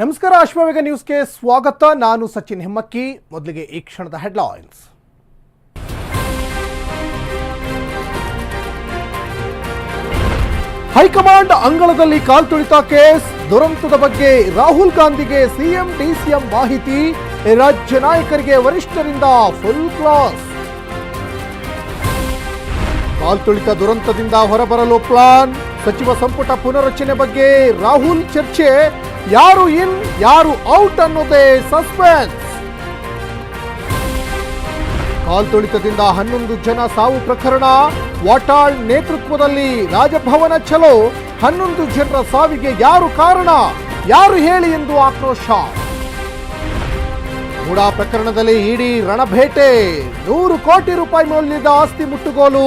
ನಮಸ್ಕಾರ ಅಶ್ವವೇಗ ನ್ಯೂಸ್ಗೆ ಸ್ವಾಗತ. ನಾನು ಸಚಿನ್ ಹೆಮ್ಮಕ್ಕಿ. ಮೊದಲಿಗೆ ಈ ಕ್ಷಣದ ಹೆಡ್ಲೈನ್ಸ್. ಹೈಕಮಾಂಡ್ ಅಂಗಳದಲ್ಲಿ ಕಾಲ್ತುಳಿತ ಕೇಸ್. ದುರಂತದ ಬಗ್ಗೆ ರಾಹುಲ್ ಗಾಂಧಿಗೆ ಸಿಎಂ, ಡಿಸಿಎಂ ಮಾಹಿತಿ. ರಾಜ್ಯ ನಾಯಕರಿಗೆ ವರಿಷ್ಠರಿಂದ ಫುಲ್ ಕ್ಲಾಸ್ ಕಾಲ್ತುಳಿತ ದುರಂತದಿಂದ ಹೊರಬರಲು ಪ್ಲಾನ್ ಸಚಿವ ಸಂಪುಟ ಪುನರಚನೆ ಬಗ್ಗೆ ರಾಹುಲ್ ಚರ್ಚೆ. ಯಾರು ಇನ್, ಯಾರು ಔಟ್ ಅನ್ನೋದೇ ಸಸ್ಪೆನ್ಸ್. ಕಾಲ್ತುಳಿತದಿಂದ ಹನ್ನೊಂದು ಜನ ಸಾವು ಪ್ರಕರಣ. ವಾಟಾಳ್ ನೇತೃತ್ವದಲ್ಲಿ ರಾಜಭವನ ಚಲೋ ಹನ್ನೊಂದು ಜನರ ಸಾವಿಗೆ ಯಾರು ಕಾರಣ? ಯಾರು ಹೇಳಿ ಎಂದು ಆಕ್ರೋಶ? ಮೂಡಾ ಪ್ರಕರಣದಲ್ಲಿ ಇಡೀ ರಣಭೇಟೆ. ನೂರು ಕೋಟಿ ರೂಪಾಯಿ ಮೌಲ್ಯದ ಆಸ್ತಿ ಮುಟ್ಟುಗೋಲು.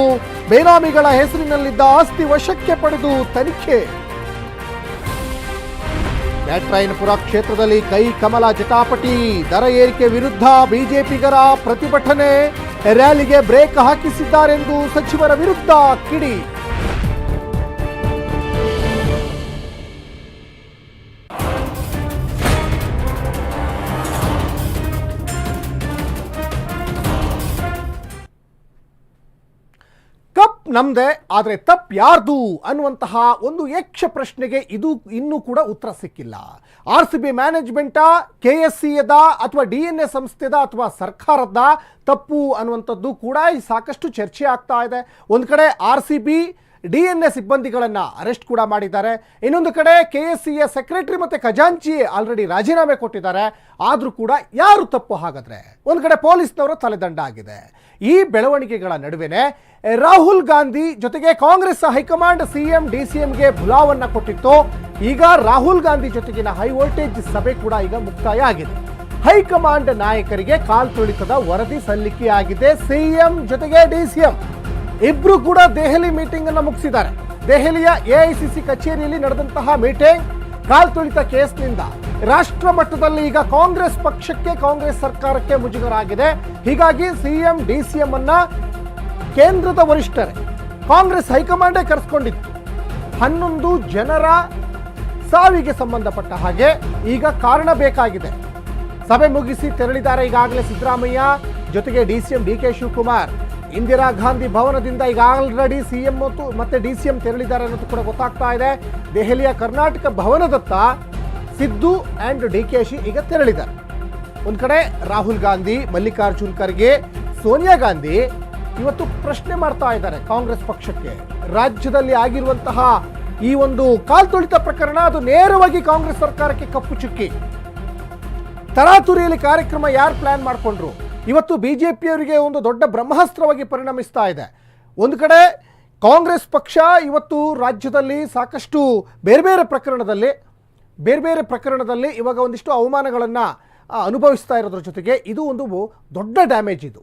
ಬೇನಾಮಿಗಳ ಹೆಸರಿನಲ್ಲಿದ್ದ ಆಸ್ತಿ ವಶಕ್ಕೆ ಪಡೆದು ತನಿಖೆ. ಬ್ಯಾಟ್ರಾಯನಪುರ ಕ್ಷೇತ್ರದಲ್ಲಿ ಕೈ ಕಮಲ ಜಟಾಪಟಿ, ದರ ಏರಿಕೆ ವಿರುದ್ಧ ಬಿಜೆಪಿಗರ ಪ್ರತಿಭಟನೆ, ರ್ಯಾಲಿಗೆ ಬ್ರೇಕ್ ಹಾಕಿಸಿದ್ದಾರೆಂದು ಸಚಿವರ ವಿರುದ್ಧ ಕಿಡಿ. ನಮ್ದೆ, ಆದರೆ ತಪ್ಪು ಯಾರ್ದು ಅನ್ನುವಂತಹ ಒಂದು ಯಕ್ಷ ಪ್ರಶ್ನೆಗೆ ಇದು ಇನ್ನೂ ಕೂಡ ಉತ್ತರ ಸಿಕ್ಕಿಲ್ಲ. ಆರ್ ಸಿ ಬಿ ಮ್ಯಾನೇಜ್ಮೆಂಟಾ, ಕೆ ಎಸ್ ಸಿಯದ ಅಥವಾ ಡಿ ಎನ್ ಎ ಸಂಸ್ಥೆದ ಅಥವಾ ಸರ್ಕಾರದ ತಪ್ಪು ಅನ್ನುವಂಥದ್ದು ಕೂಡ ಈ ಸಾಕಷ್ಟು ಚರ್ಚೆ ಆಗ್ತಾ ಇದೆ. ಒಂದು ಕಡೆ R C B, D N A ಸಿಬ್ಬಂದಿಗಳನ್ನು ಅರೆಸ್ಟ್ ಕೂಡ ಮಾಡಿದ್ದಾರೆ. ಇನ್ನೊಂದು ಕಡೆ K S C A secretary ಮತ್ತು ಖಜಾಂಚಿ ಆಲ್ರೆಡಿ ರಾಜೀನಾಮೆ ಕೊಟ್ಟಿದ್ದಾರೆ. ಆದರೂ ಕೂಡ ಯಾರು ತಪ್ಪು ಹಾಗಾದ್ರೆ? ಒಂದು ಕಡೆ ಪೊಲೀಸ್ನವರ ತಲೆದಂಡ ಆಗಿದೆ. ಈ ಬೆಳವಣಿಗೆಗಳ ನಡುವೆನೆ ರಾಹುಲ್ ಗಾಂಧಿ ಜೊತೆಗೆ Congress high command CM D C ಎಂಗೆ ಬುಲಾವನ್ನ ಕೊಟ್ಟಿತ್ತು. ಈಗ ರಾಹುಲ್ ಗಾಂಧಿ ಜೊತೆಗಿನ ಹೈ ವೋಲ್ಟೇಜ್ ಸಭೆ ಕೂಡ ಈಗ ಮುಕ್ತಾಯ ಆಗಿದೆ. ಹೈಕಮಾಂಡ್ ನಾಯಕರಿಗೆ ಕಾಲ್ ತುಳಿತದ ವರದಿ ಸಲ್ಲಿಕೆಯಾಗಿದೆ ಸಿಎಂ ಜೊತೆಗೆ ಡಿಸಿಎಂ. ಇಬ್ರು ಕೂಡ ದೆಹಲಿ ಮೀಟಿಂಗ್ ಅನ್ನು ಮುಗಿಸಿದ್ದಾರೆ. ದೆಹಲಿಯ ಎಐಸಿಸಿ ಕಚೇರಿಯಲ್ಲಿ ನಡೆದಂತಹ ಮೀಟಿಂಗ್ ಕಾಲ್ ತುಳಿತ ಕೇಸ್ನಿಂದ ರಾಷ್ಟ್ರ ಮಟ್ಟದಲ್ಲಿ ಈಗ ಕಾಂಗ್ರೆಸ್ ಪಕ್ಷಕ್ಕೆ ಕಾಂಗ್ರೆಸ್ ಸರ್ಕಾರಕ್ಕೆ ಮುಜುಗರ ಆಗಿದೆ ಹೀಗಾಗಿ ಸಿಎಂ, ಡಿಸಿಎಂ ಅನ್ನ ಕೇಂದ್ರದ ವರಿಷ್ಠರೇ, ಕಾಂಗ್ರೆಸ್ ಹೈಕಮಾಂಡೇ ಕರೆಸ್ಕೊಂಡಿತ್ತು. ಹನ್ನೊಂದು ಜನರ ಸಾವಿಗೆ ಸಂಬಂಧಪಟ್ಟ ಹಾಗೆ ಈಗ ಕಾರಣ ಬೇಕಾಗಿದೆ. ಸಭೆ ಮುಗಿಸಿ ತೆರಳಿದ್ದಾರೆ ಈಗಾಗಲೇ ಸಿದ್ದರಾಮಯ್ಯ, ಜೊತೆಗೆ D C M D K Shivakumar. Indira Gandhi ಭವನದಿಂದ ಈಗ ಆಲ್ರೆಡಿ ಸಿಎಂ ಮತ್ತು ಮತ್ತೆ ಡಿ ಸಿ ಎಂ ತೆರಳಿದ್ದಾರೆ ಅನ್ನೋದು ಕೂಡ ಗೊತ್ತಾಗ್ತಾ ಇದೆ. ದೆಹಲಿಯ Karnataka ಭವನದತ್ತ Siddu and D K Shi ಈಗ ತೆರಳಿದ್ದಾರೆ. ಒಂದು ಕಡೆ ರಾಹುಲ್ ಗಾಂಧಿ, ಮಲ್ಲಿಕಾರ್ಜುನ್ ಖರ್ಗೆ, ಸೋನಿಯಾ ಗಾಂಧಿ ಇವತ್ತು ಪ್ರಶ್ನೆ ಮಾಡ್ತಾ ಇದ್ದಾರೆ ಕಾಂಗ್ರೆಸ್ ಪಕ್ಷಕ್ಕೆ. ರಾಜ್ಯದಲ್ಲಿ ಆಗಿರುವಂತಹ ಈ ಒಂದು ಕಾಲ್ತುಳಿತ ಪ್ರಕರಣ, ಅದು ನೇರವಾಗಿ ಕಾಂಗ್ರೆಸ್ ಸರ್ಕಾರಕ್ಕೆ ಕಪ್ಪು ಚುಕ್ಕಿ. ತರಾತುರಿಯಲ್ಲಿ ಕಾರ್ಯಕ್ರಮ ಯಾರು ಪ್ಲಾನ್ ಮಾಡಿಕೊಂಡ್ರು? ಇವತ್ತು ಬಿ ಜೆ ಒಂದು ದೊಡ್ಡ ಬ್ರಹ್ಮಾಸ್ತ್ರವಾಗಿ ಪರಿಣಮಿಸ್ತಾ ಇದೆ. ಒಂದು ಕಡೆ ಕಾಂಗ್ರೆಸ್ ಪಕ್ಷ ಇವತ್ತು ರಾಜ್ಯದಲ್ಲಿ ಸಾಕಷ್ಟು ಬೇರೆ ಬೇರೆ ಪ್ರಕರಣದಲ್ಲಿ, ಬೇರೆ ಬೇರೆ ಪ್ರಕರಣದಲ್ಲಿ ಇವಾಗ ಒಂದಿಷ್ಟು ಅವಮಾನಗಳನ್ನು ಅನುಭವಿಸ್ತಾ ಇರೋದ್ರ ಜೊತೆಗೆ ಇದು ಒಂದು ದೊಡ್ಡ ಡ್ಯಾಮೇಜ್ ಇದು.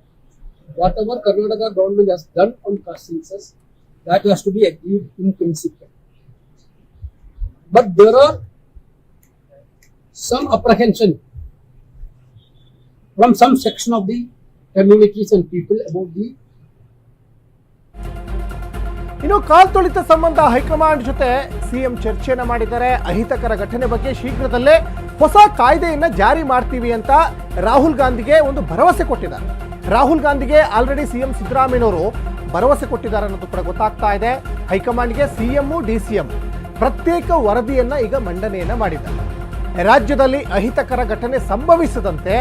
whatever Karnataka government has done on caste census, that has to be agreed in principle. But there are some apprehension from some section of the communities and people about the ಇನ್ನು ಕಾಲ್ತುಳಿತ ಸಂಬಂಧ high command ಜೊತೆ CM ಚರ್ಚೆಯನ್ನ ಮಾಡಿದ್ದಾರೆ ಅಹಿತಕರ ಘಟನೆ ಬಗ್ಗೆ ಶೀಘ್ರದಲ್ಲೇ ಹೊಸ ಕಾಯ್ದೆಯನ್ನ ಜಾರಿ ಮಾಡ್ತೀವಿ ಅಂತ ರಾಹುಲ್ ಗಾಂಧಿಗೆ ಒಂದು ಭರವಸೆ ಕೊಟ್ಟಿದ್ದಾರೆ ರಾಹುಲ್ ಗಾಂಧಿಗೆ ಆಲ್ರೆಡಿ ಸಿಎಂ ಸಿದ್ದರಾಮಯ್ಯನವರು ಭರವಸೆ ಕೊಟ್ಟಿದ್ದಾರೆ ಅನ್ನೋದು ಕೂಡ ಗೊತ್ತಾಗ್ತಾ ಇದೆ. ಹೈಕಮಾಂಡ್ಗೆ ಸಿಎಂ ಡಿ ಸಿಎಂ ಪ್ರತ್ಯೇಕ ವರದಿಯನ್ನ ಈಗ ಮಂಡನೆಯನ್ನ ಮಾಡಿದ್ದಾರೆ. ರಾಜ್ಯದಲ್ಲಿ ಅಹಿತಕರ ಘಟನೆ ಸಂಭವಿಸದಂತೆ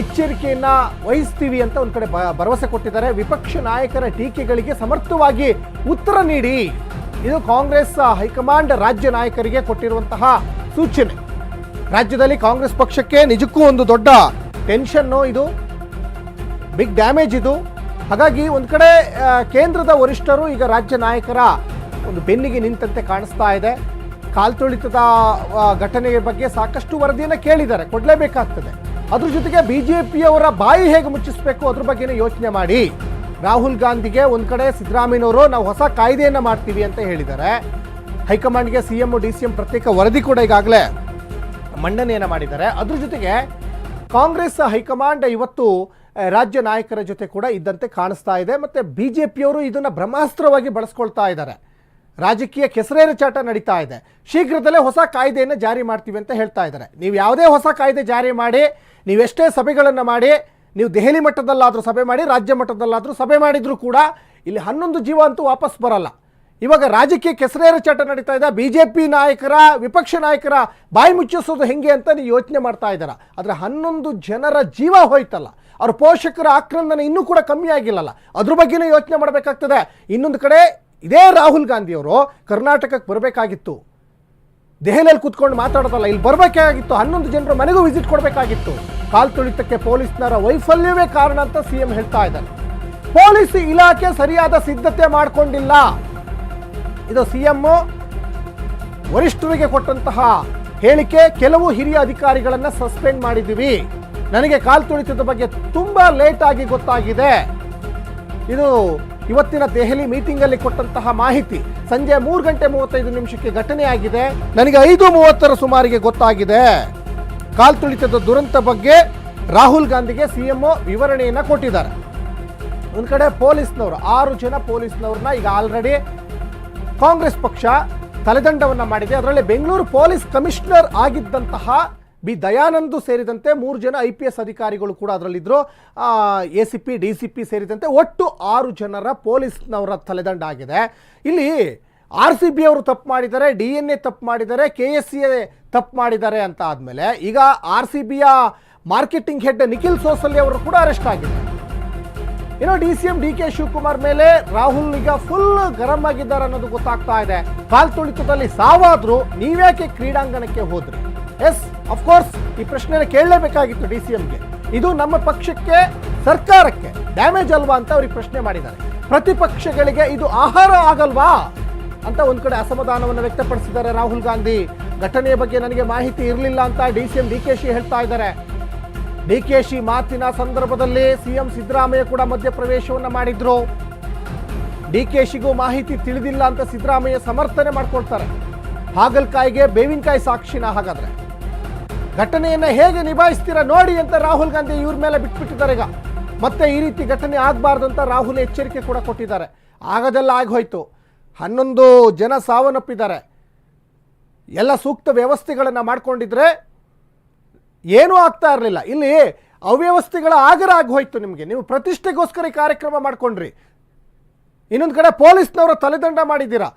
ಎಚ್ಚರಿಕೆಯನ್ನ ವಹಿಸ್ತೀವಿ ಅಂತ ಒಂದು ಕಡೆ ಭರವಸೆ ಕೊಟ್ಟಿದ್ದಾರೆ. ವಿಪಕ್ಷ ನಾಯಕರ ಟೀಕೆಗಳಿಗೆ ಸಮರ್ಥವಾಗಿ ಉತ್ತರ ನೀಡಿ. ಇದು ಕಾಂಗ್ರೆಸ್ ಹೈಕಮಾಂಡ್ ರಾಜ್ಯ ನಾಯಕರಿಗೆ ಕೊಟ್ಟಿರುವಂತಹ ಸೂಚನೆ. ರಾಜ್ಯದಲ್ಲಿ ಕಾಂಗ್ರೆಸ್ ಪಕ್ಷಕ್ಕೆ ನಿಜಕ್ಕೂ ಒಂದು ದೊಡ್ಡ ಟೆನ್ಷನ್ನು ಇದು. ಬಿಗ್ ಡ್ಯಾಮೇಜ್ ಇದು. ಹಾಗಾಗಿ ಒಂದು ಕಡೆ ಕೇಂದ್ರದ ವರಿಷ್ಠರು, ಈಗ ರಾಜ್ಯ ನಾಯಕರ ಒಂದು ಬೆನ್ನಿಗೆ ನಿಂತಂತೆ ಕಾಣಿಸ್ತಾ ಇದೆ. ಕಾಲ್ತುಳಿತದ ಘಟನೆಯ ಬಗ್ಗೆ ಸಾಕಷ್ಟು ವರದಿಯನ್ನು ಕೇಳಿದ್ದಾರೆ. ಕೊಡಲೇಬೇಕಾಗ್ತದೆ. ಅದ್ರ ಜೊತೆಗೆ ಬಿ ಜೆ ಪಿಯವರ ಬಾಯಿ ಹೇಗೆ ಮುಚ್ಚಿಸಬೇಕು, ಅದ್ರ ಬಗ್ಗೆನೇ ಯೋಚನೆ ಮಾಡಿ. ರಾಹುಲ್ ಗಾಂಧಿಗೆ ಒಂದು ಕಡೆ ಸಿದ್ದರಾಮಯ್ಯನವರು, ನಾವು ಹೊಸ ಕಾಯ್ದೆಯನ್ನು ಮಾಡ್ತೀವಿ ಅಂತ ಹೇಳಿದ್ದಾರೆ. ಹೈಕಮಾಂಡ್ಗೆ C M D C M ಪ್ರತ್ಯೇಕ ವರದಿ ಕೂಡ ಈಗಾಗಲೇ ಮಂಡನೆಯನ್ನು ಮಾಡಿದ್ದಾರೆ. ಅದ್ರ ಜೊತೆಗೆ ಕಾಂಗ್ರೆಸ್ ಹೈಕಮಾಂಡ್ ಇವತ್ತು ರಾಜ್ಯ ನಾಯಕರ ಜೊತೆ ಕೂಡ ಇದ್ದಂತೆ ಕಾಣಿಸ್ತಾ ಇದೆ. ಮತ್ತು ಬಿ ಜೆ ಪಿಯವರು ಇದನ್ನು ಬ್ರಹ್ಮಾಸ್ತ್ರವಾಗಿ ಬಳಸ್ಕೊಳ್ತಾ ಇದ್ದಾರೆ. ರಾಜಕೀಯ ಕೆಸರೇರಚಾಟ ನಡೀತಾ ಇದೆ. ಶೀಘ್ರದಲ್ಲೇ ಹೊಸ ಕಾಯ್ದೆಯನ್ನು ಜಾರಿ ಮಾಡ್ತೀವಿ ಅಂತ ಹೇಳ್ತಾ ಇದ್ದಾರೆ. ನೀವು ಯಾವುದೇ ಹೊಸ ಕಾಯ್ದೆ ಜಾರಿ ಮಾಡಿ ನೀವೆಷ್ಟೇ ಸಭೆಗಳನ್ನು ಮಾಡಿ, ನೀವು ದೆಹಲಿ ಮಟ್ಟದಲ್ಲಾದರೂ ಸಭೆ ಮಾಡಿ, ರಾಜ್ಯ ಮಟ್ಟದಲ್ಲಾದರೂ ಸಭೆ ಮಾಡಿದರೂ ಕೂಡ ಇಲ್ಲಿ ಹನ್ನೊಂದು ಜೀವ ಅಂತೂ ವಾಪಸ್ ಬರಲ್ಲ. ಇವಾಗ ರಾಜಕೀಯ ಕೆಸರೇರ ಚಟ ನಡೀತಾ ಇದೆ. ಬಿ ಜೆ ಪಿ ನಾಯಕರ, ವಿಪಕ್ಷ ನಾಯಕರ ಬಾಯಿ ಮುಚ್ಚಿಸೋದು ಹೆಂಗೆ ಅಂತ ನೀವು ಯೋಚನೆ ಮಾಡ್ತಾ ಇದ್ದಾರೆ? ಆದರೆ ಹನ್ನೊಂದು ಜನರ ಜೀವ ಹೋಯ್ತಲ್ಲ. ಅವ್ರ ಪೋಷಕರ ಆಕ್ರಂದನ ಇನ್ನೂ ಕೂಡ ಕಮ್ಮಿ ಆಗಿಲ್ಲಲ್ಲ. ಅದ್ರ ಬಗ್ಗೆನೂ ಯೋಚನೆ ಮಾಡಬೇಕಾಗ್ತದೆ. ಇನ್ನೊಂದು ಕಡೆ ಇದೇ ರಾಹುಲ್ ಗಾಂಧಿಯವರು ಕರ್ನಾಟಕಕ್ಕೆ ಬರಬೇಕಾಗಿತ್ತು. ದೆಹಲಿಯಲ್ಲಿ ಕೂತ್ಕೊಂಡು ಮಾತಾಡೋದಲ್ಲ, ಇಲ್ಲಿ ಬರಬೇಕಾಗಿತ್ತು. ಹನ್ನೊಂದು ಜನರ ಮನೆಗೂ ವಿಸಿಟ್ ಕೊಡಬೇಕಾಗಿತ್ತು. ಕಾಲ್ ತುಳಿತಕ್ಕೆ ಪೊಲೀಸ್ನರ ವೈಫಲ್ಯವೇ ಕಾರಣ ಅಂತ ಸಿಎಂ ಹೇಳ್ತಾ ಇದ್ದಾರೆ. ಪೊಲೀಸ್ ಇಲಾಖೆ ಸರಿಯಾದ ಸಿದ್ಧತೆ ಮಾಡಿಕೊಂಡಿಲ್ಲ. ಇದು ಸಿ ಎಂ ವರಿಷ್ಠರಿಗೆ ಕೊಟ್ಟಂತಹ ಹೇಳಿಕೆ. ಕೆಲವು ಹಿರಿಯ ಅಧಿಕಾರಿಗಳನ್ನು ಸಸ್ಪೆಂಡ್ ಮಾಡಿದ್ದೀವಿ. ನನಗೆ ಕಾಲು ತುಳಿತದ ಬಗ್ಗೆ ತುಂಬಾ ಲೇಟ್ ಆಗಿ ಗೊತ್ತಾಗಿದೆ. ಇದು ಇವತ್ತಿನ ದೆಹಲಿ ಮೀಟಿಂಗ್ ಅಲ್ಲಿ ಕೊಟ್ಟಂತಹ ಮಾಹಿತಿ. ಸಂಜೆ ಮೂರು ಗಂಟೆ ಮೂವತ್ತೈದು ನಿಮಿಷಕ್ಕೆ ಘಟನೆ ಆಗಿದೆ ನನಗೆ ಐದು ಮೂವತ್ತರ ಸುಮಾರಿಗೆ ಗೊತ್ತಾಗಿದೆ. ಕಾಲು ತುಳಿತದ ದುರಂತ ಬಗ್ಗೆ ರಾಹುಲ್ ಗಾಂಧಿಗೆ ಸಿ ಎಂ ವಿವರಣೆಯನ್ನು ಕೊಟ್ಟಿದ್ದಾರೆ. ಒಂದು ಕಡೆ ಪೊಲೀಸ್ನವರು, ಆರು ಜನ ಪೊಲೀಸ್ನವ್ರನ್ನ ಈಗ ಆಲ್ರೆಡಿ ಕಾಂಗ್ರೆಸ್ ಪಕ್ಷ ತಲೆದಂಡವನ್ನ ಮಾಡಿದೆ. ಅದರಲ್ಲಿ ಬೆಂಗಳೂರು ಪೊಲೀಸ್ ಕಮಿಷನರ್ ಆಗಿದ್ದಂತಹ ಬಿ ದಯಾನಂದು ಸೇರಿದಂತೆ ಮೂರು ಜನ ಐ ಪಿ ಎಸ್ ಅಧಿಕಾರಿಗಳು ಕೂಡ ಅದರಲ್ಲಿದ್ದರು A C P, D C P ಸೇರಿದಂತೆ ಒಟ್ಟು ಆರು ಜನರ ಪೊಲೀಸ್ನವರ ತಲೆದಂಡ ಆಗಿದೆ. ಇಲ್ಲಿ ಆರ್ ಸಿ ಬಿ ಅವರು ತಪ್ಪು ಮಾಡಿದ್ದಾರೆ, ಡಿ ಎನ್ ಎ ತಪ್ಪು ಮಾಡಿದ್ದಾರೆ, ಕೆ ಎಸ್ ಸಿ ಎ ತಪ್ಪು ಮಾಡಿದ್ದಾರೆ ಅಂತ ಆದಮೇಲೆ ಈಗ ಆರ್ ಸಿ ಬಿಯ ಮಾರ್ಕೆಟಿಂಗ್ ಹೆಡ್ ನಿಖಿಲ್ ಸೋಸಲ್ಲಿ ಅವರು ಕೂಡ ಅರೆಸ್ಟ್ ಆಗಿದ್ದಾರೆ. ಇನ್ನು D C M D K Shivakumar ಮೇಲೆ ರಾಹುಲ್ ಈಗ ಫುಲ್ ಗರಂ ಆಗಿದ್ದಾರೆ ಅನ್ನೋದು ಗೊತ್ತಾಗ್ತಾ ಇದೆ. ಕಾಲ್ ತುಳಿತದಲ್ಲಿ ಸಾವಾದ್ರೂ ನೀವ್ಯಾಕೆ ಕ್ರೀಡಾಂಗಣಕ್ಕೆ ಹೋದ್ರಿ? ಎಸ್ ಅಫ್ಕೋರ್ಸ್ ಈ ಪ್ರಶ್ನೆನ ಕೇಳಲೇಬೇಕಾಗಿತ್ತು ಡಿ ಸಿ ಎಂಗೆ ಇದು ನಮ್ಮ ಪಕ್ಷಕ್ಕೆ, ಸರ್ಕಾರಕ್ಕೆ ಡ್ಯಾಮೇಜ್ ಅಲ್ವಾ ಅಂತ ಅವ್ರಿಗೆ ಪ್ರಶ್ನೆ ಮಾಡಿದ್ದಾರೆ. ಪ್ರತಿಪಕ್ಷಗಳಿಗೆ ಇದು ಆಹಾರ ಆಗಲ್ವಾ ಅಂತ ಒಂದು ಕಡೆ ಅಸಮಾಧಾನವನ್ನು ವ್ಯಕ್ತಪಡಿಸಿದ್ದಾರೆ ರಾಹುಲ್ ಗಾಂಧಿ. ಘಟನೆಯ ಬಗ್ಗೆ ನನಗೆ ಮಾಹಿತಿ ಇರಲಿಲ್ಲ ಅಂತ D C M D K Shi ಹೇಳ್ತಾ ಇದ್ದಾರೆ. ಡಿ ಕೆ ಶಿ ಮಾತಿನ ಸಂದರ್ಭದಲ್ಲಿ ಸಿಎಂ ಸಿದ್ದರಾಮಯ್ಯ ಕೂಡ ಮಧ್ಯಪ್ರವೇಶವನ್ನ ಮಾಡಿದ್ರು. ಡಿ ಕೆ ಶಿಗೂ ಮಾಹಿತಿ ತಿಳಿದಿಲ್ಲ ಅಂತ ಸಿದ್ದರಾಮಯ್ಯ ಸಮರ್ಥನೆ ಮಾಡ್ಕೊಳ್ತಾರೆ. ಹಾಗಲಕಾಯಿಗೆ ಬೇವಿನಕಾಯಿ ಸಾಕ್ಷಿನ ಹಾಗಾದ್ರೆ. ಘಟನೆಯನ್ನ ಹೇಗೆ ನಿಭಾಯಿಸ್ತೀರಾ ನೋಡಿ ಅಂತ ರಾಹುಲ್ ಗಾಂಧಿ ಇವ್ರ ಮೇಲೆ ಬಿಟ್ಬಿಟ್ಟಿದ್ದಾರೆ ಈಗ. ಮತ್ತೆ ಈ ರೀತಿ ಘಟನೆ ಆಗಬಾರ್ದು ಅಂತ ರಾಹುಲ್ ಎಚ್ಚರಿಕೆ ಕೂಡ ಕೊಟ್ಟಿದ್ದಾರೆ. ಆಗದೆಲ್ಲ ಆಗೋಯ್ತು ಹನ್ನೊಂದು ಜನ ಸಾವನ್ನಪ್ಪಿದ್ದಾರೆ. ಎಲ್ಲ ಸೂಕ್ತ ವ್ಯವಸ್ಥೆಗಳನ್ನು ಮಾಡ್ಕೊಂಡಿದ್ರೆ ಏನೂ ಆಗ್ತಾ ಇರಲಿಲ್ಲ. ಇಲ್ಲಿ ಅವ್ಯವಸ್ಥೆಗಳ ಆಗರ ಆಗೋಯ್ತು ನಿಮಗೆ. ನೀವು ಪ್ರತಿಷ್ಠೆಗೋಸ್ಕರ ಈ ಕಾರ್ಯಕ್ರಮ ಮಾಡ್ಕೊಂಡ್ರಿ. ಇನ್ನೊಂದು ಕಡೆ ಪೊಲೀಸ್ನವರ ತಲೆದಂಡ ಮಾಡಿದ್ದೀರಾ?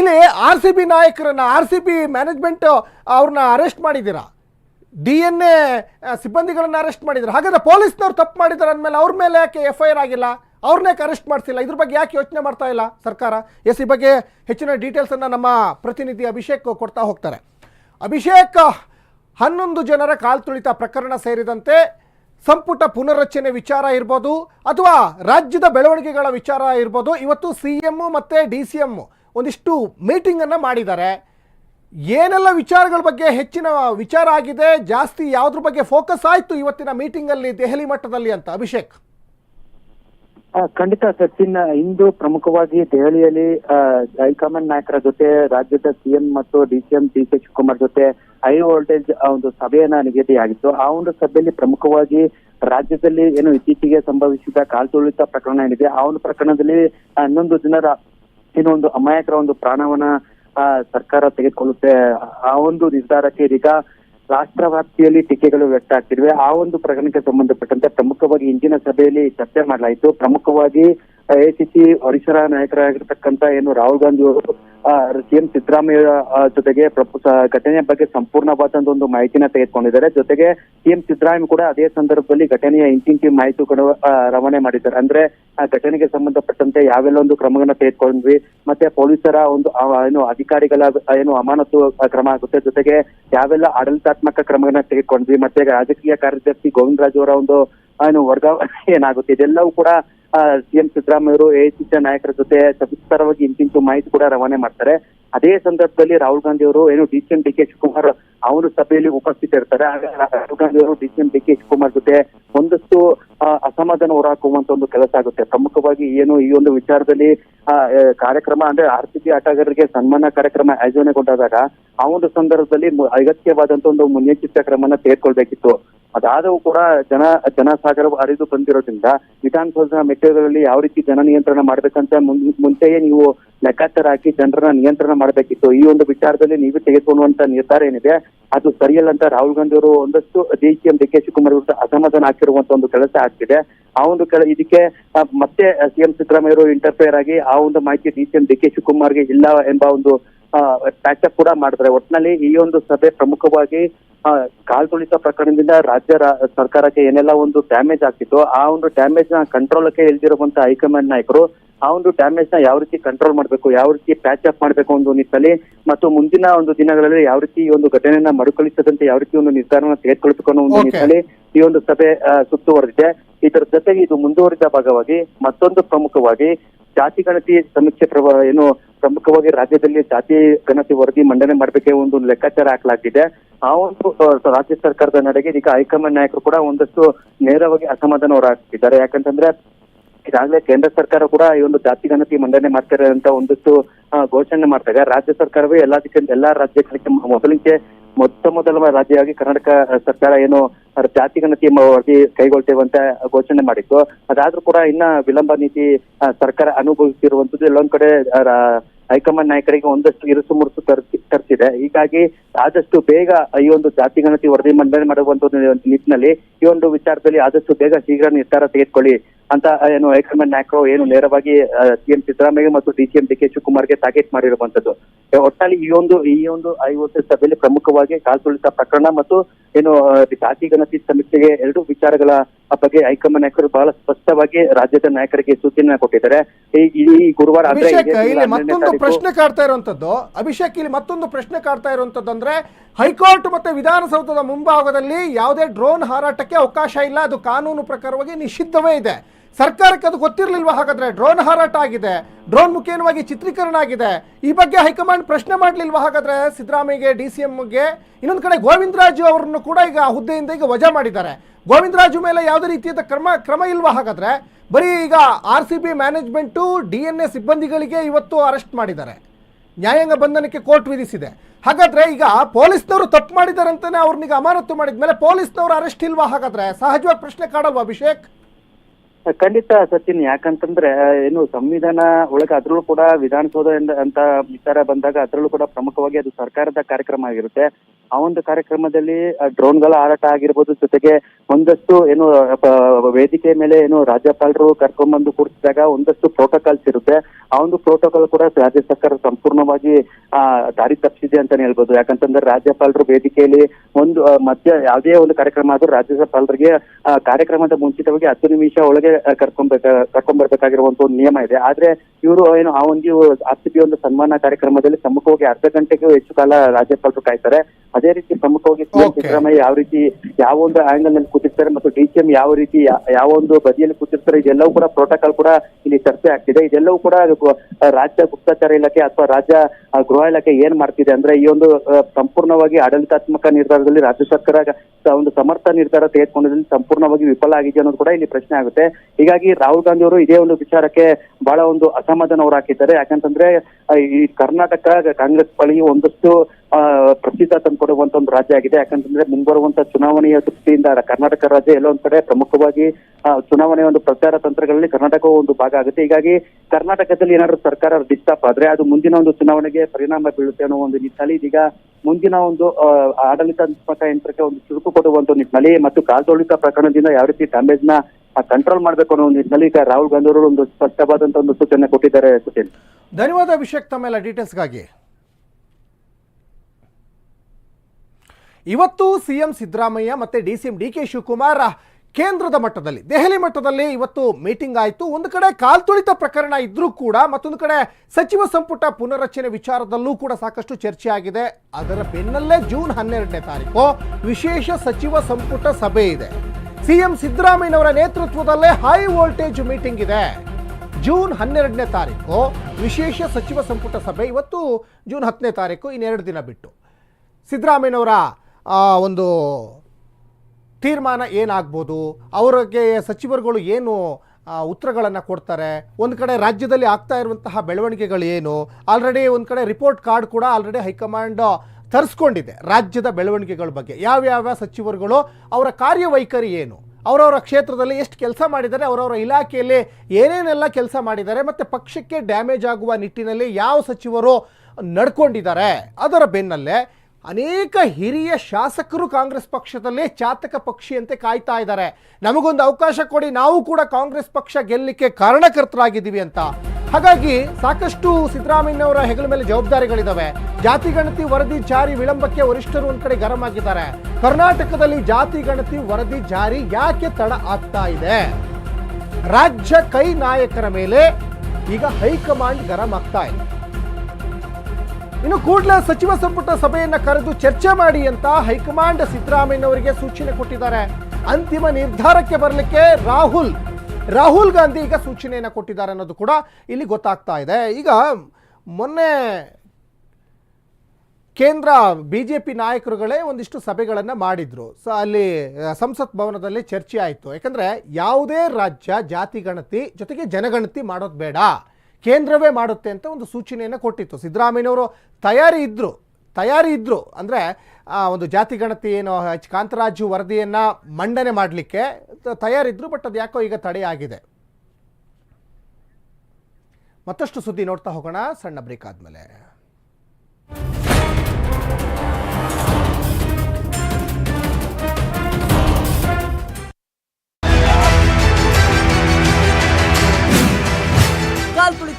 ಇಲ್ಲಿ ಆರ್ ಸಿ ಬಿ ನಾಯಕರನ್ನ, ಆರ್ ಸಿ ಬಿ ಮ್ಯಾನೇಜ್ಮೆಂಟ್ ಅವ್ರನ್ನ ಅರೆಸ್ಟ್ ಮಾಡಿದ್ದೀರಾ? ಡಿ ಎನ್ ಎ ಸಿಬ್ಬಂದಿಗಳನ್ನ ಅರೆಸ್ಟ್ ಮಾಡಿದ್ರು ಹಾಗಾದ್ರೆ ಪೊಲೀಸ್ನವ್ರು ತಪ್ಪು ಮಾಡಿದ್ದಾರೆ ಅಂದಮೇಲೆ ಅವ್ರ ಮೇಲೆ ಯಾಕೆ ಎಫ್ ಐ ಆರ್ ಆಗಿಲ್ಲ? ಅವ್ರನ್ನ ಅರೆಸ್ಟ್ ಮಾಡಿಸಿಲ್ಲ? ಇದ್ರ ಬಗ್ಗೆ ಯಾಕೆ ಯೋಚನೆ ಮಾಡ್ತಾ ಇಲ್ಲ ಸರ್ಕಾರ? ಎಸ್, ಈ ಬಗ್ಗೆ ಹೆಚ್ಚಿನ ಡೀಟೇಲ್ಸನ್ನು ನಮ್ಮ ಪ್ರತಿನಿಧಿ ಅಭಿಷೇಕ್ ಕೊಡ್ತಾ ಹೋಗ್ತಾರೆ. ಅಭಿಷೇಕ್ ಹನ್ನೊಂದು ಜನರ ಕಾಲ್ತುಳಿತ ಪ್ರಕರಣ ಸೇರಿದಂತೆ ಸಂಪುಟ ಪುನರ್ರಚನೆ ವಿಚಾರ ಇರ್ಬೋದು ಅಥವಾ ರಾಜ್ಯದ ಬೆಳವಣಿಗೆಗಳ ವಿಚಾರ ಇರ್ಬೋದು. ಇವತ್ತು ಸಿ ಎಮ್ಮು ಮತ್ತು ಡಿ ಸಿ ಎಮ್ಮು ಒಂದಿಷ್ಟು ಮೀಟಿಂಗನ್ನು ಮಾಡಿದ್ದಾರೆ. ಏನೆಲ್ಲ ವಿಚಾರಗಳ ಬಗ್ಗೆ ಹೆಚ್ಚಿನ ವಿಚಾರ ಆಗಿದೆ, ಜಾಸ್ತಿ ಯಾವುದ್ರ ಬಗ್ಗೆ ಫೋಕಸ್ ಆಯಿತು ಇವತ್ತಿನ ಮೀಟಿಂಗಲ್ಲಿ ದೆಹಲಿ ಮಟ್ಟದಲ್ಲಿ ಅಂತ? ಅಭಿಷೇಕ್. ಖಂಡಿತ ಸಚಿನ್, ಇಂದು ಪ್ರಮುಖವಾಗಿ ದೆಹಲಿಯಲ್ಲಿ ಹೈಕಮಾಂಡ್ ನಾಯಕರ ಜೊತೆ, ರಾಜ್ಯದ ಸಿಎಂ ಮತ್ತು ಡಿಸಿಎಂ ಡಿ ಕೆ ಶಿವಕುಮಾರ್ ಜೊತೆ ಹೈ ವೋಲ್ಟೇಜ್ ಒಂದು ಸಭೆಯನ್ನ ನಿಗದಿಯಾಗಿತ್ತು. ಆ ಒಂದು ಸಭೆಯಲ್ಲಿ ಪ್ರಮುಖವಾಗಿ ರಾಜ್ಯದಲ್ಲಿ ಏನು ಇತ್ತೀಚೆಗೆ ಸಂಭವಿಸಿದ ಕಾಲ್ತುಳಿತ ಪ್ರಕರಣ ಏನಿದೆ, ಆ ಒಂದು ಪ್ರಕರಣದಲ್ಲಿ ಹನ್ನೊಂದು ಜನರ ಏನು ಒಂದು ಅಮಾಯಕರ ಒಂದು ಪ್ರಾಣವನ್ನ ಸರ್ಕಾರ ತೆಗೆದುಕೊಳ್ಳುತ್ತೆ. ಆ ಒಂದು ನಿರ್ಧಾರಕ್ಕೆ ಇದೀಗ ರಾಷ್ಟ್ರ ವ್ಯಾಪ್ತಿಯಲ್ಲಿ ಟೀಕೆಗಳು ವ್ಯಕ್ತ ಆಗ್ತಿವೆ ಆ ಒಂದು ಪ್ರಕರಣಕ್ಕೆ ಸಂಬಂಧಪಟ್ಟಂತೆ ಪ್ರಮುಖವಾಗಿ ಇಂದಿನ ಸಭೆಯಲ್ಲಿ ಚರ್ಚೆ ಮಾಡಲಾಯಿತು. ಪ್ರಮುಖವಾಗಿ ಎಸಿಸಿ ವರಿಷ್ಠರ ನಾಯಕರಾಗಿರ್ತಕ್ಕಂತ ಏನು ರಾಹುಲ್ ಗಾಂಧಿ ಅವರು ಸಿಎಂ ಸಿದ್ದರಾಮಯ್ಯ ಜೊತೆಗೆ ಸ- ಘಟನೆಯ ಬಗ್ಗೆ ಸಂಪೂರ್ಣವಾದಂತ ಒಂದು ಮಾಹಿತಿನ ತೆಗೆದುಕೊಂಡಿದ್ದಾರೆ. ಜೊತೆಗೆ ಸಿಎಂ ಸಿದ್ದರಾಮಯ್ಯ ಕೂಡ ಅದೇ ಸಂದರ್ಭದಲ್ಲಿ ಘಟನೆಯ ಇಂಚಿಂಚಿ ಮಾಹಿತಿ ಕೂಡ ರವಾನೆ ಮಾಡಿದ್ದಾರೆ. ಅಂದ್ರೆ, ಆ, ಘಟನೆಗೆ ಸಂಬಂಧಪಟ್ಟಂತೆ ಯಾವೆಲ್ಲ ಒಂದು ಕ್ರಮಗಳನ್ನ ತೆಗೆದುಕೊಂಡ್ವಿ, ಮತ್ತೆ ಪೊಲೀಸರ ಒಂದು ಏನು ಅಧಿಕಾರಿಗಳ ಏನು ಅಮಾನತು ಕ್ರಮ ಆಗುತ್ತೆ, ಜೊತೆಗೆ ಯಾವೆಲ್ಲ ಆಡಳಿತಾತ್ಮಕ ಕ್ರಮಗಳನ್ನ ತೆಗೆದುಕೊಂಡ್ವಿ, ಮತ್ತೆ ರಾಜಕೀಯ ಕಾರ್ಯದರ್ಶಿ ಗೋವಿಂದ ರಾಜ್ ಅವರ ಒಂದು ಏನು ವರ್ಗಾವಣೆ ಏನಾಗುತ್ತೆ, ಇದೆಲ್ಲವೂ ಕೂಡ ಸಿಎಂ ಸಿದ್ದರಾಮಯ್ಯರು ಎಐಸಿಸಿ ನಾಯಕರ ಜೊತೆ ಸವಿಸ್ತಾರವಾಗಿ ಇಂತಿಂತು ಮಾಹಿತಿ ಕೂಡ ರವಾನೆ ಮಾಡ್ತಾರೆ. ಅದೇ ಸಂದರ್ಭದಲ್ಲಿ ರಾಹುಲ್ ಗಾಂಧಿ ಅವರು ಏನು ಡಿ ಸಿ ಎಂ ಡಿ ಅವರು ಸಭೆಯಲ್ಲಿ ಉಪಸ್ಥಿತರಿರ್ತಾರೆ ರಾಹುಲ್ ಗಾಂಧಿ ಅವರು ಡಿ ಸಿ ಎಂ ಡಿ ಜೊತೆ ಒಂದಷ್ಟು ಅಸಮಾಧಾನ ಹೊರಹಾಕುವಂತ ಒಂದು ಕೆಲಸ ಆಗುತ್ತೆ. ಪ್ರಮುಖವಾಗಿ ಏನು ಈ ಒಂದು ವಿಚಾರದಲ್ಲಿ ಕಾರ್ಯಕ್ರಮ ಅಂದ್ರೆ ಆರ್ ಸಿ ಬಿ ಆಟಗಾರರಿಗೆ ಸನ್ಮಾನ ಕಾರ್ಯಕ್ರಮ ಆಯೋಜನೆಗೊಂಡಾದಾಗ ಆ ಒಂದು ಸಂದರ್ಭದಲ್ಲಿ ಅಗತ್ಯವಾದಂತ ಒಂದು ಮುನ್ನೆಚ್ಚರಿಕೆ ಕ್ರಮನ ತೆಗೆದುಕೊಳ್ಬೇಕಿತ್ತು. ಅದಾದವು ಕೂಡ ಜನ, ಜನಸಾಗರ ಹರಿದು ಬಂದಿರೋದ್ರಿಂದ ವಿಧಾನಸೌಧ ಮೆಟ್ಟಿಲುಗಳಲ್ಲಿ ಯಾವ ರೀತಿ ಜನ ನಿಯಂತ್ರಣ ಮಾಡ್ಬೇಕಂತ ಮುಂಚೆಯೇ ನೀವು ಲೆಕ್ಕಾಚಾರ ಹಾಕಿ ಜನರನ್ನ ನಿಯಂತ್ರಣ ಮಾಡಬೇಕಿತ್ತು. ಈ ಒಂದು ವಿಚಾರದಲ್ಲಿ ನೀವು ತೆಗೆದುಕೊಳ್ಳುವಂತ ನಿರ್ಧಾರ ಏನಿದೆ, ಅದು ಸರಿಯಲ್ಲ ಅಂತ ರಾಹುಲ್ ಗಾಂಧಿ ಅವರು ಒಂದಷ್ಟು D C M D K Shivakumar ವಿರುದ್ಧ ಅಸಮಾಧಾನ ಹಾಕಿರುವಂತ ಒಂದು ಕೆಲಸ ಆಗ್ತಿದೆ. ಆ ಒಂದು ಕೆಲ, ಇದಕ್ಕೆ ಮತ್ತೆ ಸಿಎಂ ಸಿದ್ದರಾಮಯ್ಯ ಅವರು ಇಂಟರ್ಫೇರ್ ಆಗಿ ಆ ಒಂದು ಮಾಹಿತಿ D C M, D K ಶಿವಕುಮಾರ್ಗೆ ಇಲ್ಲ ಎಂಬ ಒಂದು ಪ್ಯಾಚಪ್ ಕೂಡ ಮಾಡಿದ್ರೆ ಒಟ್ಟಿನಲ್ಲಿ ಈ ಒಂದು ಸಭೆ ಪ್ರಮುಖವಾಗಿ ಕಾಲ್ತುಳಿತ ಪ್ರಕರಣದಿಂದ ರಾಜ್ಯ ಸರ್ಕಾರಕ್ಕೆ ಏನೆಲ್ಲ ಒಂದು ಡ್ಯಾಮೇಜ್ ಆಗ್ತಿತ್ತು ಆ ಒಂದು ಡ್ಯಾಮೇಜ್ನ ಕಂಟ್ರೋಲ್ಗೆ ಇಲ್ದಿರುವಂತ ಹೈಕಮಾಂಡ್ ನಾಯಕರು ಆ ಒಂದು ಡ್ಯಾಮೇಜ್ನ ಯಾವ ರೀತಿ ಕಂಟ್ರೋಲ್ ಮಾಡಬೇಕು ಯಾವ ರೀತಿ ಪ್ಯಾಚ್ ಅಪ್ ಮಾಡಬೇಕು ಒಂದು ನಿಟ್ಟಲ್ಲಿ ಮತ್ತು ಮುಂದಿನ ಒಂದು ದಿನಗಳಲ್ಲಿ ಯಾವ ರೀತಿ ಈ ಒಂದು ಘಟನೆಯನ್ನ ಮರುಕಳಿಸದಂತೆ ಯಾವ ರೀತಿ ಒಂದು ನಿರ್ಧಾರನ ತೆಗೆದುಕೊಳ್ಳಬೇಕು ಅನ್ನೋ ಒಂದು ನಿಟ್ಟಲ್ಲಿ ನಿಟ್ಟಿನಲ್ಲಿ ಈ ಒಂದು ಸಭೆ ಸುತ್ತುವರೆದಿದೆ ಇದರ ಜೊತೆಗೆ ಇದು ಮುಂದುವರಿದ ಭಾಗವಾಗಿ ಮತ್ತೊಂದು ಪ್ರಮುಖವಾಗಿ ಜಾತಿ ಗಣತಿ ಸಮೀಕ್ಷೆ ಏನು ಪ್ರಮುಖವಾಗಿ ರಾಜ್ಯದಲ್ಲಿ ಜಾತಿ ಗಣತಿ ವರದಿ ಮಂಡನೆ ಮಾಡಬೇಕೆ ಒಂದು ಲೆಕ್ಕಾಚಾರ ಹಾಕಲಾಗಿದೆ ಆ ಒಂದು ರಾಜ್ಯ ಸರ್ಕಾರದ ನಡೆಗೆ ಈಗ ಹೈಕಮಾಂಡ್ ನಾಯಕರು ಕೂಡ ಒಂದಷ್ಟು ನೇರವಾಗಿ ಅಸಮಾಧಾನ ಹೊರಹಾಕ್ತಿದ್ದಾರೆ ಯಾಕಂತಂದ್ರೆ, ಈಗಾಗಲೇ ಕೇಂದ್ರ ಸರ್ಕಾರ ಕೂಡ ಈ ಒಂದು ಜಾತಿ ಗಣತಿ ಮಂಡನೆ ಮಾಡ್ತಾರೆ ಅಂತ ಒಂದಷ್ಟು ಘೋಷಣೆ ಮಾಡ್ತಾರೆ ರಾಜ್ಯ ಸರ್ಕಾರವೇ ಎಲ್ಲದಕ್ಕೆ ಎಲ್ಲಾ ರಾಜ್ಯಗಳಿಗೆ ಮೊದಲಿಗೆ ಮೊತ್ತ ಮೊದಲ ರಾಜ್ಯವಾಗಿ ಕರ್ನಾಟಕ ಸರ್ಕಾರ ಏನು ಜಾತಿ ಗಣತಿ ವರದಿ ಕೈಗೊಳ್ತೇವೆ ಅಂತ ಘೋಷಣೆ ಮಾಡಿತ್ತು. ಅದಾದ್ರೂ ಕೂಡ ಇನ್ನ ವಿಳಂಬ ನೀತಿ ಸರ್ಕಾರ ಅನುಭವಿಸಿರುವಂತದ್ದು ಎಲ್ಲೊಂದ್ ಕಡೆ ಹೈಕಮಾಂಡ್ ನಾಯಕರಿಗೆ ಒಂದಷ್ಟು ಇರುಸು ಮುರುಸು ತರಿಸಿ ತರಿಸಿದೆ. ಹೀಗಾಗಿ ಆದಷ್ಟು ಬೇಗ ಈ ಒಂದು ಜಾತಿ ಗಣತಿ ವರದಿ ಮಂಡನೆ ಮಾಡುವಂತ ನಿಟ್ಟಿನಲ್ಲಿ ಈ ಒಂದು ವಿಚಾರದಲ್ಲಿ ಆದಷ್ಟು ಬೇಗ ಶೀಘ್ರ ನಿರ್ಧಾರ ತೆಗೆದುಕೊಳ್ಳಿ ಅಂತ ಏನು ಹೈಕಮಾಂಡ್ ನಾಯಕರು ಏನು ನೇರವಾಗಿ ಸಿಎಂ ಸಿದ್ದರಾಮಯ್ಯ ಮತ್ತು D C M D K ಶಿವಕುಮಾರ್ಗೆ target ಮಾಡಿರುವಂತದ್ದು. ಒಟ್ಟಾಗಿ ಈ ಒಂದು ಈ ಒಂದು ಐವತ್ತು ಸಭೆಯಲ್ಲಿ ಪ್ರಮುಖವಾಗಿ ಕಾಲ್ತುಳಿತ ಪ್ರಕರಣ ಮತ್ತು ಏನು ಜಾತಿ ಗಣತಿ ಸಮಿತಿಗೆ ಎರಡು ವಿಚಾರಗಳ ಬಗ್ಗೆ ಹೈಕಮಾಂಡ್ ನಾಯಕರು ಬಹಳ ಸ್ಪಷ್ಟವಾಗಿ ರಾಜ್ಯದ ನಾಯಕರಿಗೆ ಸೂಚನೆ ಕೊಟ್ಟಿದ್ದಾರೆ. ಈ- ಗುರುವಾರ ಇಲ್ಲಿ ಮತ್ತೊಂದು ಪ್ರಶ್ನೆ ಕಾಡ್ತಾ ಇರುವಂತದ್ದು ಅಭಿಷೇಕ್ ಇಲ್ಲಿ ಮತ್ತೊಂದು ಪ್ರಶ್ನೆ ಕಾಡ್ತಾ ಇರುವಂತದ್ದು ಅಂದ್ರೆ ಹೈಕೋರ್ಟ್ ಮತ್ತೆ ವಿಧಾನಸೌಧದ ಮುಂಭಾಗದಲ್ಲಿ ಯಾವುದೇ ಡ್ರೋನ್ ಹಾರಾಟಕ್ಕೆ ಅವಕಾಶ ಇಲ್ಲ. ಅದು ಕಾನೂನು ಪ್ರಕಾರವಾಗಿ ನಿಷಿದ್ಧವೇ ಇದೆ. ಸರ್ಕಾರಕ್ಕೆ ಅದು ಗೊತ್ತಿರಲಿಲ್ವ? ಹಾಗಾದ್ರೆ ಡ್ರೋನ್ ಹಾರಾಟ ಆಗಿದೆ, ಡ್ರೋನ್ ಮುಖೇನವಾಗಿ ಚಿತ್ರೀಕರಣ ಆಗಿದೆ, ಈ ಬಗ್ಗೆ ಹೈಕಮಾಂಡ್ ಪ್ರಶ್ನೆ ಮಾಡಲಿಲ್ವ? ಹಾಗಾದ್ರೆ ಸಿದ್ದರಾಮಯ್ಯಗೆ ಡಿ ಸಿ ಎಮ್ಗೆ ಇನ್ನೊಂದು ಕಡೆ ಗೋವಿಂದರಾಜು ಅವರನ್ನು ಕೂಡ ಈಗ ಹುದ್ದೆಯಿಂದ ಈಗ ವಜಾ ಮಾಡಿದ್ದಾರೆ. ಗೋವಿಂದರಾಜು ಮೇಲೆ ಯಾವುದೇ ರೀತಿಯಾದ ಕ್ರಮ ಕ್ರಮ ಇಲ್ವಾ? ಹಾಗಾದ್ರೆ ಬರೀ ಈಗ R C B management D N A ಸಿಬ್ಬಂದಿಗಳಿಗೆ ಇವತ್ತು ಅರೆಸ್ಟ್ ಮಾಡಿದ್ದಾರೆ. ನ್ಯಾಯಾಂಗ ಬಂಧನಕ್ಕೆ ಕೋರ್ಟ್ ವಿಧಿಸಿದೆ. ಹಾಗಾದ್ರೆ ಈಗ ಪೊಲೀಸ್ನವರು ತಪ್ಪು ಮಾಡಿದ್ದಾರೆ ಅಂತಾನೆ ಅವ್ರನ್ನೀಗ ಅಮಾನತು ಮಾಡಿದ್ಮೇಲೆ ಪೊಲೀಸ್ನವರು ಅರೆಸ್ಟ್ ಇಲ್ವಾ? ಹಾಗಾದ್ರೆ ಸಹಜವಾಗಿ ಪ್ರಶ್ನೆ ಕಾಡಲ್ವಾ ಅಭಿಷೇಕ್? ಖಂಡಿತ ಸಚಿನ್ ಯಾಕಂತಂದ್ರೆ ಏನು ಸಂವಿಧಾನ ಒಳಗೆ ಅದ್ರಲ್ಲೂ ಕೂಡ ವಿಧಾನಸೌಧ ಅಂತ ವಿಚಾರ ಬಂದಾಗ ಅದ್ರಲ್ಲೂ ಕೂಡ ಪ್ರಮುಖವಾಗಿ ಅದು ಸರ್ಕಾರದ ಕಾರ್ಯಕ್ರಮ ಆಗಿರುತ್ತೆ. ಆ ಒಂದು ಕಾರ್ಯಕ್ರಮದಲ್ಲಿ ಡ್ರೋನ್ಗಳ ಹಾರಾಟ ಆಗಿರ್ಬೋದು, ಜೊತೆಗೆ ಒಂದಷ್ಟು ಏನು ವೇದಿಕೆ ಮೇಲೆ ಏನು ರಾಜ್ಯಪಾಲರು ಕರ್ಕೊಂಡ್ಬಂದು ಕೂರಿಸಿದಾಗ ಒಂದಷ್ಟು ಪ್ರೋಟೋಕಾಲ್ಸ್ ಇರುತ್ತೆ. ಆ ಒಂದು ಪ್ರೋಟೋಕಾಲ್ ಕೂಡ ರಾಜ್ಯ ಸರ್ಕಾರ ಸಂಪೂರ್ಣವಾಗಿ, ಆ, ದಾರಿ ತಪ್ಪಿಸಿದೆ ಅಂತಾನೆ ಹೇಳ್ಬೋದು. ಯಾಕಂತಂದ್ರೆ, ರಾಜ್ಯಪಾಲರು ವೇದಿಕೆಯಲ್ಲಿ ಒಂದು ಮಧ್ಯ ಯಾವುದೇ ಒಂದು ಕಾರ್ಯಕ್ರಮ ಆದ್ರೂ ರಾಜ್ಯಪಾಲರಿಗೆ ಕಾರ್ಯಕ್ರಮದ ಮುಂಚಿತವಾಗಿ ಹತ್ತು ನಿಮಿಷ ಒಳಗೆ ಕರ್ಕೊಂಡ್ಬೇಕ ಕರ್ಕೊಂಡ್ಬರ್ಬೇಕಾಗಿರುವಂತ ಒಂದು ನಿಯಮ ಇದೆ. ಆದ್ರೆ ಇವರು ಏನು ಆ ಒಂದು ಆರ್ ಸಿ ಬಿ ಒಂದು ಸನ್ಮಾನ ಕಾರ್ಯಕ್ರಮದಲ್ಲಿ ಪ್ರಮುಖವಾಗಿ ಅರ್ಧ ಗಂಟೆಗೂ ಹೆಚ್ಚು ಕಾಲ ರಾಜ್ಯಪಾಲರು ಕಾಯ್ತಾರೆ. ಅದೇ ರೀತಿ ಪ್ರಮುಖವಾಗಿ ಸಿಎಂ. ಸಿದ್ದರಾಮಯ್ಯ ಯಾವ ರೀತಿ ಯಾವ ಒಂದು ಆಂಗಲ್ನಲ್ಲಿ ಕೂತಿರ್ತಾರೆ ಮತ್ತು ಡಿ ಸಿ ಎಂ ಯಾವ ರೀತಿ ಯಾವ ಒಂದು ಬದಿಯಲ್ಲಿ ಕೂತಿರ್ತಾರೆ ಇದೆಲ್ಲವೂ ಕೂಡ ಪ್ರೋಟೋಕಾಲ್ ಕೂಡ ಇಲ್ಲಿ ಚರ್ಚೆ ಆಗ್ತಿದೆ. ಇದೆಲ್ಲವೂ ಕೂಡ ರಾಜ್ಯ ಗುಪ್ತಚರ ಇಲಾಖೆ ಅಥವಾ ರಾಜ್ಯ ಗೃಹ ಇಲಾಖೆ ಏನ್ ಮಾಡ್ತಿದೆ ಅಂದ್ರೆ ಈ ಒಂದು ಸಂಪೂರ್ಣವಾಗಿ ಆಡಳಿತಾತ್ಮಕ ನಿರ್ಧಾರದಲ್ಲಿ ರಾಜ್ಯ ಸರ್ಕಾರ ಒಂದು ಸಮರ್ಥ ನಿರ್ಧಾರ ತೆಗೆದುಕೊಂಡಿದ್ದಲ್ಲಿ ಸಂಪೂರ್ಣವಾಗಿ ವಿಫಲ ಆಗಿದೆ ಅನ್ನೋದು ಕೂಡ ಇಲ್ಲಿ ಪ್ರಶ್ನೆ ಆಗುತ್ತೆ. ಹೀಗಾಗಿ ರಾಹುಲ್ ಗಾಂಧಿ ಅವರು ಇದೇ ಒಂದು ವಿಚಾರಕ್ಕೆ ಬಹಳ ಒಂದು ಅಸಮಾಧಾನ ಅವರು ಹಾಕಿದ್ದಾರೆ. ಯಾಕಂತಂದ್ರೆ ಈ ಕರ್ನಾಟಕ ಕಾಂಗ್ರೆಸ್ ಬಳಿ ಒಂದಷ್ಟು ಪ್ರಸಿದ್ಧ ತಂದುಕೊಡುವಂತ ಒಂದು ರಾಜ್ಯ ಆಗಿದೆ. ಯಾಕಂತಂದ್ರೆ, ಮುಂಬರುವಂತ ಚುನಾವಣೆಯ ದೃಷ್ಟಿಯಿಂದ ಕರ್ನಾಟಕ ರಾಜ್ಯ ಎಲ್ಲೊಂದ್ ಕಡೆ ಪ್ರಮುಖವಾಗಿ ಚುನಾವಣೆಯ ಚುನಾವಣೆ ಒಂದು ಪ್ರಚಾರ ತಂತ್ರಗಳಲ್ಲಿ ಕರ್ನಾಟಕ ಒಂದು ಭಾಗ ಆಗುತ್ತೆ. ಹೀಗಾಗಿ ಕರ್ನಾಟಕದಲ್ಲಿ ಏನಾದ್ರು ಸರ್ಕಾರ ಡಿಸ್ಟಪ್ ಆದ್ರೆ ಅದು ಮುಂದಿನ ಒಂದು ಚುನಾವಣೆಗೆ ಪರಿಣಾಮ ಬೀಳುತ್ತೆ ಅನ್ನೋ ಒಂದು ನಿಟ್ಟಿನಲ್ಲಿ ಇದೀಗ ಮುಂದಿನ ಒಂದು ಆಡಳಿತಾತ್ಮಕ ಯಂತ್ರಕ್ಕೆ ಒಂದು ಚುರುಕು ಕೊಡುವಂತ ನಿಟ್ಟಿನಲ್ಲಿ ಮತ್ತು ಕಾಲ್ದೋಳಿತ ಪ್ರಕರಣದಿಂದ ಯಾವ ರೀತಿ ಡ್ಯಾಮೇಜ್ನ ಕಂಟ್ರೋಲ್ ಮಾಡ್ಬೇಕು ಅನ್ನೋ ಒಂದು ನಿಟ್ಟಿನಲ್ಲಿ ಈಗ ರಾಹುಲ್ ಗಾಂಧಿ ಅವರು ಒಂದು ಸ್ಪಷ್ಟವಾದಂತಹ ಒಂದು ಸೂಚನೆ ಕೊಟ್ಟಿದ್ದಾರೆ ಸುಶೀಲ್. ಧನ್ಯವಾದ ಅಭಿಷೇಕ್ ತಮ್ಮೆಲ್ಲ ಡೀಟೇಲ್ಸ್ಗಾಗಿ ಇವತ್ತು ಸಿಎಂ ಸಿದ್ದರಾಮಯ್ಯ ಮತ್ತು D C M D K Shivakumar ಕೇಂದ್ರದ ಮಟ್ಟದಲ್ಲಿ, ದೆಹಲಿ ಮಟ್ಟದಲ್ಲಿ ಇವತ್ತು ಮೀಟಿಂಗ್ ಆಯಿತು. ಒಂದು ಕಡೆ ಕಾಲ್ತುಳಿತ ಪ್ರಕರಣ ಇದ್ರೂ ಕೂಡ ಮತ್ತೊಂದು ಕಡೆ ಸಚಿವ ಸಂಪುಟ ಪುನರ್ರಚನೆ ವಿಚಾರದಲ್ಲೂ ಕೂಡ ಸಾಕಷ್ಟು ಚರ್ಚೆ ಆಗಿದೆ. ಅದರ ಬೆನ್ನಲ್ಲೇ ಜೂನ್ ಹನ್ನೆರಡನೇ ತಾರೀಕು ವಿಶೇಷ ಸಚಿವ ಸಂಪುಟ ಸಭೆ ಇದೆ. ಸಿಎಂ ಸಿದ್ದರಾಮಯ್ಯನವರ ನೇತೃತ್ವದಲ್ಲೇ ಹೈ ವೋಲ್ಟೇಜ್ ಮೀಟಿಂಗ್ ಇದೆ. ಜೂನ್ ಹನ್ನೆರಡನೇ ತಾರೀಕು, ವಿಶೇಷ ಸಚಿವ ಸಂಪುಟ ಸಭೆ ಇವತ್ತು ಜೂನ್ ಹತ್ತನೇ ತಾರೀಕು, ಇನ್ನೆರಡು ದಿನ ಬಿಟ್ಟು. ಸಿದ್ದರಾಮಯ್ಯನವರ ಒಂದು ತೀರ್ಮಾನ ಏನಾಗ್ಬೋದು? ಅವರಿಗೆ ಸಚಿವರುಗಳು ಏನು ಉತ್ತರಗಳನ್ನು ಕೊಡ್ತಾರೆ? ಒಂದು ಕಡೆ ರಾಜ್ಯದಲ್ಲಿ ಆಗ್ತಾ ಇರುವಂತಹ ಬೆಳವಣಿಗೆಗಳು ಏನು ಆಲ್ರೆಡಿ ಒಂದು ಕಡೆ ರಿಪೋರ್ಟ್ ಕಾರ್ಡ್ ಕೂಡ ಆಲ್ರೆಡಿ ಹೈಕಮಾಂಡ್ ತರಿಸ್ಕೊಂಡಿದೆ ರಾಜ್ಯದ ಬೆಳವಣಿಗೆಗಳ ಬಗ್ಗೆ. ಯಾವ್ಯಾವ ಸಚಿವರುಗಳು, ಅವರ ಕಾರ್ಯವೈಖರಿ ಏನು, ಅವರವರ ಕ್ಷೇತ್ರದಲ್ಲಿ ಎಷ್ಟು ಕೆಲಸ ಮಾಡಿದ್ದಾರೆ, ಅವರವರ ಇಲಾಖೆಯಲ್ಲಿ ಏನೇನೆಲ್ಲ ಕೆಲಸ ಮಾಡಿದ್ದಾರೆ, ಮತ್ತು ಪಕ್ಷಕ್ಕೆ ಡ್ಯಾಮೇಜ್ ಆಗುವ ನಿಟ್ಟಿನಲ್ಲಿ ಯಾವ ಸಚಿವರು ನಡ್ಕೊಂಡಿದ್ದಾರೆ, ಅದರ ಬೆನ್ನಲ್ಲೇ ಅನೇಕ ಹಿರಿಯ ಶಾಸಕರು ಕಾಂಗ್ರೆಸ್ ಪಕ್ಷದಲ್ಲೇ ಚಾತಕ ಪಕ್ಷಿಯಂತೆ ಕಾಯ್ತಾ ಇದ್ದಾರೆ. ನಮಗೊಂದು ಅವಕಾಶ ಕೊಡಿ, ನಾವು ಕೂಡ ಕಾಂಗ್ರೆಸ್ ಪಕ್ಷ ಗೆಲ್ಲಲಿಕ್ಕೆ ಕಾರಣಕರ್ತರಾಗಿದ್ದೀವಿ ಅಂತ. ಹಾಗಾಗಿ ಸಾಕಷ್ಟು ಸಿದ್ದರಾಮಯ್ಯನವರ ಹೆಗಲ ಮೇಲೆ ಜವಾಬ್ದಾರಿಗಳಿದ್ದಾವೆ ಜಾತಿ ಗಣತಿ ವರದಿ ಜಾರಿ ವಿಳಂಬಕ್ಕೆ ವರಿಷ್ಠರು ಒಂದ್ ಕಡೆ ಗರಂ ಆಗಿದ್ದಾರೆ. ಕರ್ನಾಟಕದಲ್ಲಿ ಜಾತಿ ಗಣತಿ ವರದಿ ಜಾರಿ ಯಾಕೆ ತಡ ಆಗ್ತಾ ಇದೆ? ರಾಜ್ಯ ಕೈ ನಾಯಕರ ಮೇಲೆ ಈಗ ಹೈಕಮಾಂಡ್ ಗರಂ ಆಗ್ತಾ ಇದೆ. ಇನ್ನು ಕೂಡಲೇ ಸಚಿವ ಸಂಪುಟ ಸಭೆಯನ್ನು ಕರೆದು ಚರ್ಚೆ ಮಾಡಿ ಅಂತ ಹೈಕಮಾಂಡ್ ಸಿದ್ದರಾಮಯ್ಯನವರಿಗೆ ಸೂಚನೆ ಕೊಟ್ಟಿದ್ದಾರೆ. ಅಂತಿಮ ನಿರ್ಧಾರಕ್ಕೆ ಬರಲಿಕ್ಕೆ ರಾಹುಲ್ ರಾಹುಲ್ ಗಾಂಧಿ ಈಗ ಸೂಚನೆಯನ್ನು ಕೊಟ್ಟಿದ್ದಾರೆ ಅನ್ನೋದು ಕೂಡ ಇಲ್ಲಿ ಗೊತ್ತಾಗ್ತಾ ಇದೆ. ಈಗ ಮೊನ್ನೆ ಕೇಂದ್ರ ಬಿ ಜೆ ಪಿ ನಾಯಕರುಗಳೇ ಒಂದಿಷ್ಟು ಸಭೆಗಳನ್ನು ಮಾಡಿದ್ರು. ಸೊ ಅಲ್ಲಿ ಸಂಸತ್ ಭವನದಲ್ಲಿ ಚರ್ಚೆ ಆಯಿತು. ಯಾಕಂದರೆ ಯಾವುದೇ ರಾಜ್ಯ ಜಾತಿ ಗಣತಿ ಜೊತೆಗೆ ಜನಗಣತಿ ಮಾಡೋದು ಬೇಡ. ಕೇಂದ್ರವೇ ಮಾಡುತ್ತೆ ಅಂತ ಒಂದು ಸೂಚನೆಯನ್ನು ಕೊಟ್ಟಿತ್ತು. ಸಿದ್ದರಾಮಯ್ಯನವರು ತಯಾರಿ ಇದ್ದರು ತಯಾರಿ ಇದ್ದರು ಅಂದರೆ ಒಂದು ಜಾತಿ ಗಣತಿ ಏನು, ಎಚ್, ಕಾಂತರಾಜು ವರದಿಯನ್ನು ಮಂಡನೆ ಮಾಡಲಿಕ್ಕೆ ತಯಾರಿದ್ದರು ಬಟ್ ಅದು ಯಾಕೋ ಈಗ ತಡೆಯಾಗಿದೆ ಮತ್ತಷ್ಟು ಸುದ್ದಿ ನೋಡ್ತಾ ಹೋಗೋಣ, ಸಣ್ಣ ಬ್ರೇಕ್ ಆದಮೇಲೆ.